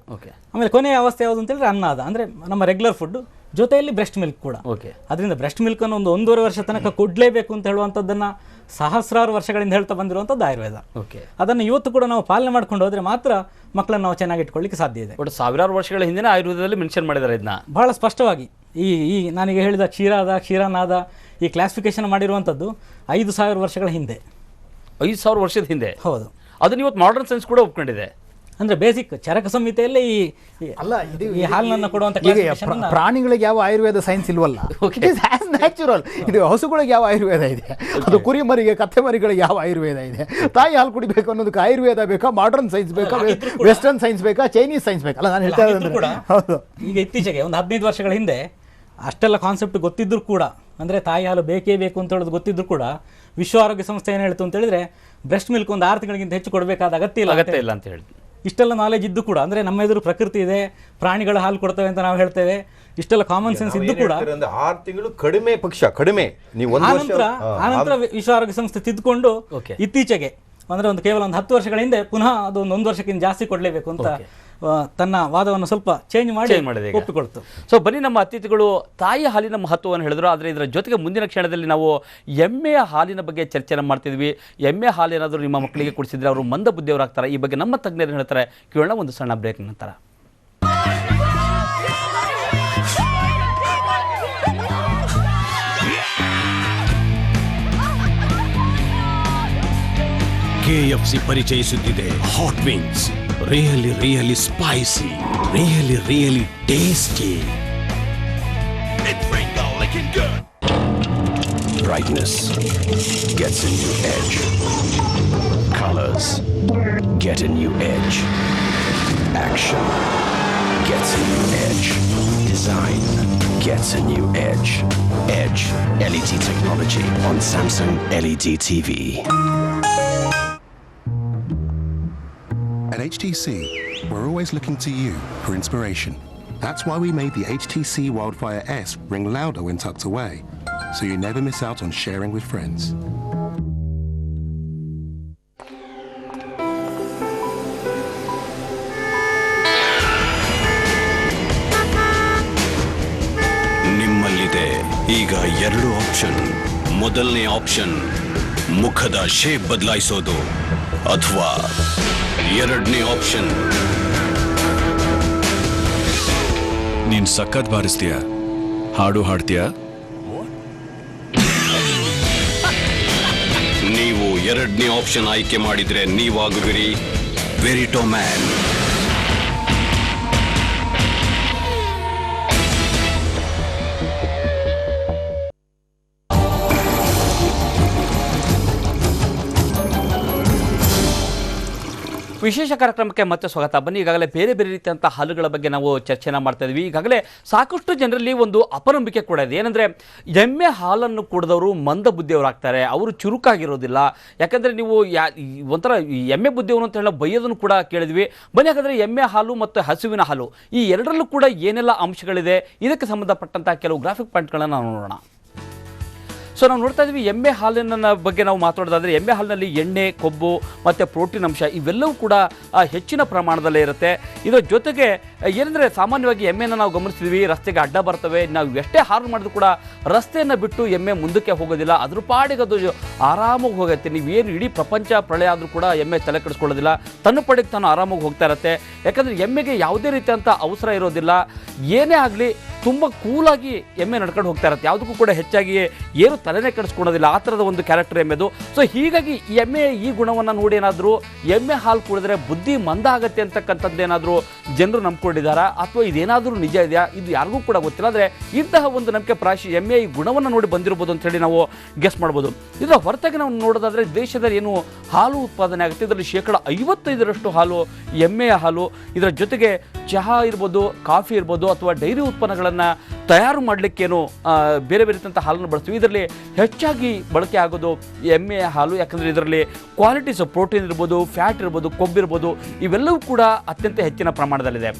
ಆಮೇಲೆ ಕೊನೆಯ ಅವಸ್ಥೆ ಯಾವುದು ಅಂತೇಳಿದ್ರೆ ಅದ ಅಂದರೆ ನಮ್ಮ ರೆಗ್ಯುಲರ್ ಫುಡ್ ಜೊತೆಯಲ್ಲಿ ಬ್ರೆಸ್ಟ್ ಮಿಲ್ಕ್ ಕೂಡ. ಓಕೆ ಅದರಿಂದ ಬ್ರೆಸ್ಟ್ ಮಿಲ್ಕ್ ಅನ್ನು ಒಂದು ಒಂದೂವರೆ ವರ್ಷ ತನಕ ಕೊಡಲೇಬೇಕು ಅಂತ ಹೇಳುವಂಥದ್ದನ್ನು ಸಹಸ್ರಾರು ವರ್ಷಗಳಿಂದ ಹೇಳ್ತಾ ಬಂದಿರುವಂಥದ್ದು ಆಯುರ್ವೇದ. ಓಕೆ ಅದನ್ನು ಇವತ್ತು ಕೂಡ ನಾವು ಪಾಲನೆ ಮಾಡ್ಕೊಂಡು ಹೋದರೆ ಮಾತ್ರ ಮಕ್ಕಳನ್ನು ನಾವು ಚೆನ್ನಾಗಿ ಇಟ್ಕೊಳ್ಳಿಕ್ಕೆ ಸಾಧ್ಯ ಇದೆ. ಒಟ್ಟು ಸಾವಿರಾರು ವರ್ಷಗಳ ಹಿಂದೆ ಆಯುರ್ವೇದದಲ್ಲಿ ಮೆನ್ಷನ್ ಮಾಡಿದ್ದಾರೆ ಇದನ್ನ ಬಹಳ ಸ್ಪಷ್ಟವಾಗಿ ಈ ಈ ನಾನೀಗ ಹೇಳಿದ ಕ್ಷೀರಾದ ಕ್ಷೀರನಾದ ಈ ಕ್ಲಾಸಿಫಿಕೇಶನ್ ಮಾಡಿರುವಂಥದ್ದು ಐದು ಸಾವಿರ ವರ್ಷಗಳ ಹಿಂದೆ. ಐದು ಸಾವಿರ ವರ್ಷದ ಹಿಂದೆ. ಹೌದು. ಅದನ್ನ ಇವತ್ತು ಮಾಡರ್ನ್ ಸೈನ್ಸ್ ಕೂಡ ಒಪ್ಕೊಂಡಿದೆ. ಅಂದ್ರೆ ಬೇಸಿಕ್ ಚರಕ ಸಂಹಿತೆಯಲ್ಲೇ ಈ ಅಲ್ಲ ಇದು ಈ ಹಾಲನ್ನ ಕೊಡುವಂತ ಈಗ classification ಅನ್ನ- ಪ್ರಾಣಿಗಳಿಗೆ ಯಾವ ಆಯುರ್ವೇದ ಸೈನ್ಸ್ ಇಲ್ವಲ್ಲ? ನ್ಯಾಚುರಲ್ ಇದು ಹಸುಗಳಿಗೆ ಯಾವ ಆಯುರ್ವೇದ ಇದೆ? ಅದು ಕುರಿ ಮರಿಗೆ ಕತ್ತೆ ಮರಿಗಳಿಗೆ ಯಾವ ಆಯುರ್ವೇದ ಇದೆ? ತಾಯಿ ಹಾಲು ಕುಡಿಬೇಕು ಅನ್ನೋದಕ್ಕೆ ಆಯುರ್ವೇದ ಬೇಕಾ? ಮಾಡರ್ನ್ ಸೈನ್ಸ್ ಬೇಕಾ? ವೆಸ್ಟರ್ನ್ ಸೈನ್ಸ್ ಬೇಕಾ? ಚೈನೀಸ್ ಸೈನ್ಸ್ ಬೇಕಾ? ಅಲ್ಲ ನಾನು ಹೇಳ್ತಾ ಹಾಗಿದ್ರು ಇರೋದು ಕೂಡ ಹೌದು. ಈಗ ಇತ್ತೀಚೆಗೆ ಒಂದು ಹದಿನೈದು ವರ್ಷಗಳ ಹಿಂದೆ ಅಷ್ಟೆಲ್ಲ ಕಾನ್ಸೆಪ್ಟ್ ಗೊತ್ತಿದ್ರು ಕೂಡ ಅಂದ್ರೆ ತಾಯಿ ಹಾಲು ಬೇಕೇ ಬೇಕು ಅಂತ ಹೇಳೋದು ಗೊತ್ತಿದ್ರು ಕೂಡ ವಿಶ್ವ ಆರೋಗ್ಯ ಸಂಸ್ಥೆ ಏನು ಹೇಳ್ತು ಅಂತ ಹೇಳಿದ್ರೆ ಬ್ರೆಸ್ಟ್ ಮಿಲ್ಕ್ ಒಂದು ಆರು ತಿಂಗಳಿಗಿಂತ ಹೆಚ್ಚು ಕೊಡಬೇಕಾದ ಅಗತ್ಯ ಇಲ್ಲ ಅಗತ್ಯ ಇಲ್ಲ ಅಂತ ಹೇಳಿ ಇಷ್ಟೆಲ್ಲ ನಾಲೆಜ್ ಇದ್ದು ಕೂಡ ಅಂದ್ರೆ ನಮ್ಮ ಎದುರು ಪ್ರಕೃತಿ ಇದೆ ಪ್ರಾಣಿಗಳು ಹಾಲು ಕೊಡ್ತವೆ ಅಂತ ನಾವು ಹೇಳ್ತೇವೆ ಇಷ್ಟೆಲ್ಲ ಕಾಮನ್ ಸೆನ್ಸ್ ಇದ್ದು ಕೂಡ ಆರು ತಿಂಗಳು ಕಡಿಮೆ ಪಕ್ಷ ಕಡಿಮೆ. ನೀವು ಒಂದು ಆ ವರ್ಷ ನಂತರ ಹಾ, ವಿಶ್ವ ಆರೋಗ್ಯ ಸಂಸ್ಥೆ ತಿದ್ದುಕೊಂಡು ಇತ್ತೀಚೆಗೆ ಅಂದ್ರೆ ಒಂದು ಕೇವಲ ಒಂದು ಹತ್ತು ವರ್ಷಗಳ ಹಿಂದೆ ಪುನಃ ಅದು ಒಂದು ಒಂದು ವರ್ಷಕ್ಕಿಂತ ಜಾಸ್ತಿ ಕೊಡಲೇಬೇಕು ಅಂತ ತನ್ನ ವಾದವನ್ನು ಸ್ವಲ್ಪ ಚೇಂಜ್ ಮಾಡಿ. ಒಪ್ಪಿಕೊಳ್ತು. ಸೊ ಬನ್ನಿ ನಮ್ಮ ಅತಿಥಿಗಳು ತಾಯಿ ಹಾಲಿನ ಮಹತ್ವವನ್ನು ಹೇಳಿದ್ರು. ಆದರೆ ಇದರ ಜೊತೆಗೆ ಮುಂದಿನ ಕ್ಷಣದಲ್ಲಿ ನಾವು ಎಮ್ಮೆಯ ಹಾಲಿನ ಬಗ್ಗೆ ಚರ್ಚೆನ ಮಾಡ್ತಿದ್ವಿ. ಎಮ್ಮೆ ಹಾಲು ಏನಾದರೂ ನಿಮ್ಮ ಮಕ್ಕಳಿಗೆ ಕುಡಿಸಿದ್ರೆ ಅವರು ಮಂದ ಬುದ್ಧಿಯವರಾಗ್ತಾರೆ. ಈ ಬಗ್ಗೆ ನಮ್ಮ ತಜ್ಞರು ಹೇಳ್ತಾರೆ. ಕೇಳೋಣ ಒಂದು ಸಣ್ಣ ಬ್ರೇಕ್ ನಂತರ. KFC ಪರಿಚಯಿಸುತ್ತಿದೆ hot wings really, really spicy, really, really tasty. It's finger licking good. Brightness gets a new edge. Colors get a new edge. Action gets a new edge. Design gets a new edge. Edge LED technology on Samsung LED TV. At HTC, we're always looking to you for inspiration. That's why we made the HTC Wildfire S ring louder when tucked away, so you never miss out on sharing with friends. ನಿಮ್ಮಲ್ಲಿದೆ ಈಗ ಎರಡು option ಮೊದಲನೇ option ಮುಖದ shape ಬದಲಾಯಿಸೋದು ಅಥವಾ ಎರಡನೇ option ನೀನ್ ಸಖತ್ ಬಾರಿಸ್ತೀಯ? ಹಾಡು ಹಾಡ್ತೀಯ? <laughs> ನೀವು ಎರಡನೇ ಆಪ್ಷನ್ ಆಯ್ಕೆ ಮಾಡಿದ್ರೆ ನೀವಾಗುವಿರಿ. ವೆರಿಟೋ ಮ್ಯಾನ್ ವಿಶೇಷ ಕಾರ್ಯಕ್ರಮಕ್ಕೆ ಮತ್ತೆ ಸ್ವಾಗತ. ಬನ್ನಿ, ಈಗಾಗಲೇ ಬೇರೆ ಬೇರೆ ರೀತಿಯಂಥ ಹಾಲುಗಳ ಬಗ್ಗೆ ನಾವು ಚರ್ಚೆನ ಮಾಡ್ತಾ ಇದ್ವಿ. ಈಗಾಗಲೇ ಸಾಕಷ್ಟು ಜನರಲ್ಲಿ ಒಂದು ಅಪನಂಬಿಕೆ ಕೂಡ ಇದೆ. ಏನಂದರೆ, ಎಮ್ಮೆ ಹಾಲನ್ನು ಕುಡಿದವರು ಮಂದ ಬುದ್ಧಿಯವರಾಗ್ತಾರೆ. ಅವರು ಚುರುಕಾಗಿರೋದಿಲ್ಲ. ಯಾಕಂದರೆ ನೀವು ಯಾ ಒಂಥರ ಎಮ್ಮೆ ಬುದ್ಧಿಯವರು ಅಂತ ಹೇಳೋ ಬೈಯೋದನ್ನು ಕೂಡ ಕೇಳಿದ್ವಿ. ಬನ್ನಿ ಯಾಕಂದರೆ ಎಮ್ಮೆ ಹಾಲು ಮತ್ತು ಹಸುವಿನ ಹಾಲು, ಈ ಎರಡರಲ್ಲೂ ಕೂಡ ಏನೆಲ್ಲ ಅಂಶಗಳಿದೆ? ಇದಕ್ಕೆ ಸಂಬಂಧಪಟ್ಟಂಥ ಕೆಲವು ಗ್ರಾಫಿಕ್ ಪಾಯಿಂಟ್ಗಳನ್ನು ನಾವು ನೋಡೋಣ. ಸೊ ನಾವು ನೋಡ್ತಾ ಇದ್ವಿ, ಎಮ್ಮೆ ಹಾಲಿನ ಬಗ್ಗೆ ನಾವು ಮಾತಾಡೋದಾದ್ರೆ, ಎಮ್ಮೆ ಹಾಲಿನಲ್ಲಿ ಎಣ್ಣೆ, ಕೊಬ್ಬು ಮತ್ತು ಪ್ರೋಟೀನ್ ಅಂಶ ಇವೆಲ್ಲವೂ ಕೂಡ ಹೆಚ್ಚಿನ ಪ್ರಮಾಣದಲ್ಲೇ ಇರುತ್ತೆ. ಇದರ ಜೊತೆಗೆ ಏನಂದರೆ ಸಾಮಾನ್ಯವಾಗಿ ಎಮ್ಮೆನ ನಾವು ಗಮನಿಸ್ತೀವಿ ರಸ್ತೆಗೆ ಅಡ್ಡ ಬರ್ತವೆ, ನಾವು ಎಷ್ಟೇ ಹಾರ್ನ್ ಮಾಡಿದ್ರು ಕೂಡ ರಸ್ತೆಯನ್ನು ಬಿಟ್ಟು ಎಮ್ಮೆ ಮುಂದಕ್ಕೆ ಹೋಗೋದಿಲ್ಲ, ಅದ್ರ ಪಾಡಿಗೆ ಅದು ಆರಾಮಾಗಿ ಹೋಗುತ್ತೆ. ಏನು ಇಡೀ ಪ್ರಪಂಚ ಪ್ರಳಯ ಆದರೂ ಕೂಡ ಎಮ್ಮೆ ತಲೆ ಕೆಡಿಸ್ಕೊಳ್ಳೋದಿಲ್ಲ, ತನ್ನ ಪಡೆಗೆ ತಾನು ಆರಾಮಾಗಿ ಹೋಗ್ತಾ ಇರುತ್ತೆ. ಯಾಕಂದರೆ ಎಮ್ಮೆಗೆ ಯಾವುದೇ ರೀತಿಯಂಥ ಅವಸರ ಇರೋದಿಲ್ಲ. ಏನೇ ಆಗಲಿ ತುಂಬ ಕೂಲಾಗಿ ಎಮ್ಮೆ ನಡ್ಕೊಂಡು ಹೋಗ್ತಾ ಇರುತ್ತೆ. ಯಾವುದಕ್ಕೂ ಕೂಡ ಹೆಚ್ಚಾಗಿ ಏನು ತಲೆನೇ ಕೆಡಿಸ್ಕೊಳೋದಿಲ್ಲ ಆ ಥರದ ಒಂದು ಕ್ಯಾರೆಕ್ಟರ್ ಎಮ್ಮೆದು. ಸೊ ಹೀಗಾಗಿ ಎಮ್ಮೆ ಈ ಗುಣವನ್ನು ನೋಡಿ ಏನಾದರೂ ಎಮ್ಮೆ ಹಾಲು ಕುಡಿದ್ರೆ ಬುದ್ಧಿ ಮಂದ ಆಗತ್ತೆ ಅಂತಕ್ಕಂಥದ್ದು ಏನಾದರೂ ಜನರು ನಂಬ್ಕೊಂಡಿದ್ದಾರಾ ಅಥವಾ ಇದೇನಾದರೂ ನಿಜ ಇದೆಯಾ? ಇದು ಯಾರಿಗೂ ಕೂಡ ಗೊತ್ತಿಲ್ಲ. ಆದರೆ ಇಂತಹ ಒಂದು ನಂಬಿಕೆ ಪ್ರಾಶಿ ಎಮ್ಮೆ ಈ ಗುಣವನ್ನು ನೋಡಿ ಬಂದಿರ್ಬೋದು ಅಂತ ಹೇಳಿ ನಾವು ಗೆಸ್ ಮಾಡ್ಬೋದು. ಇದರ ಹೊರತಾಗಿ ನಾವು ನೋಡೋದಾದರೆ ದೇಶದಲ್ಲಿ ಏನು ಹಾಲು ಉತ್ಪಾದನೆ ಆಗುತ್ತೆ. ಇದರಲ್ಲಿ ಶೇಕಡ ಐವತ್ತೈದರಷ್ಟು ಹಾಲು ಎಮ್ಮೆಯ ಹಾಲು, ಇದರ ಜೊತೆಗೆ ಚಹಾ ಇರ್ಬೋದು, ಕಾಫಿ ಇರ್ಬೋದು, ಅಥವಾ ಡೈರಿ ಉತ್ಪನ್ನಗಳನ್ನು ತಯಾರು ಮಾಡಲಿಕ್ಕೇನು ಬೇರೆ ಬೇರೆ ರೀತಿಯಂಥ ಹಾಲನ್ನು ಬಳಸ್ತೀವಿ. ಇದರಲ್ಲಿ ಹೆಚ್ಚಾಗಿ ಬಳಕೆ ಆಗೋದು ಎಮ್ಮೆಯ ಹಾಲು. ಯಾಕಂದರೆ ಇದರಲ್ಲಿ ಕ್ವಾಲಿಟೀಸ್ ಪ್ರೋಟೀನ್ ಇರ್ಬೋದು ಫ್ಯಾಟ್ ಇರ್ಬೋದು, ಕೊಬ್ಬಿರ್ಬೋದು, ಇವೆಲ್ಲವೂ ಕೂಡ ಅತ್ಯಂತ ಹೆಚ್ಚಿನ ಪ್ರಮಾಣದಲ್ಲಿದೆ.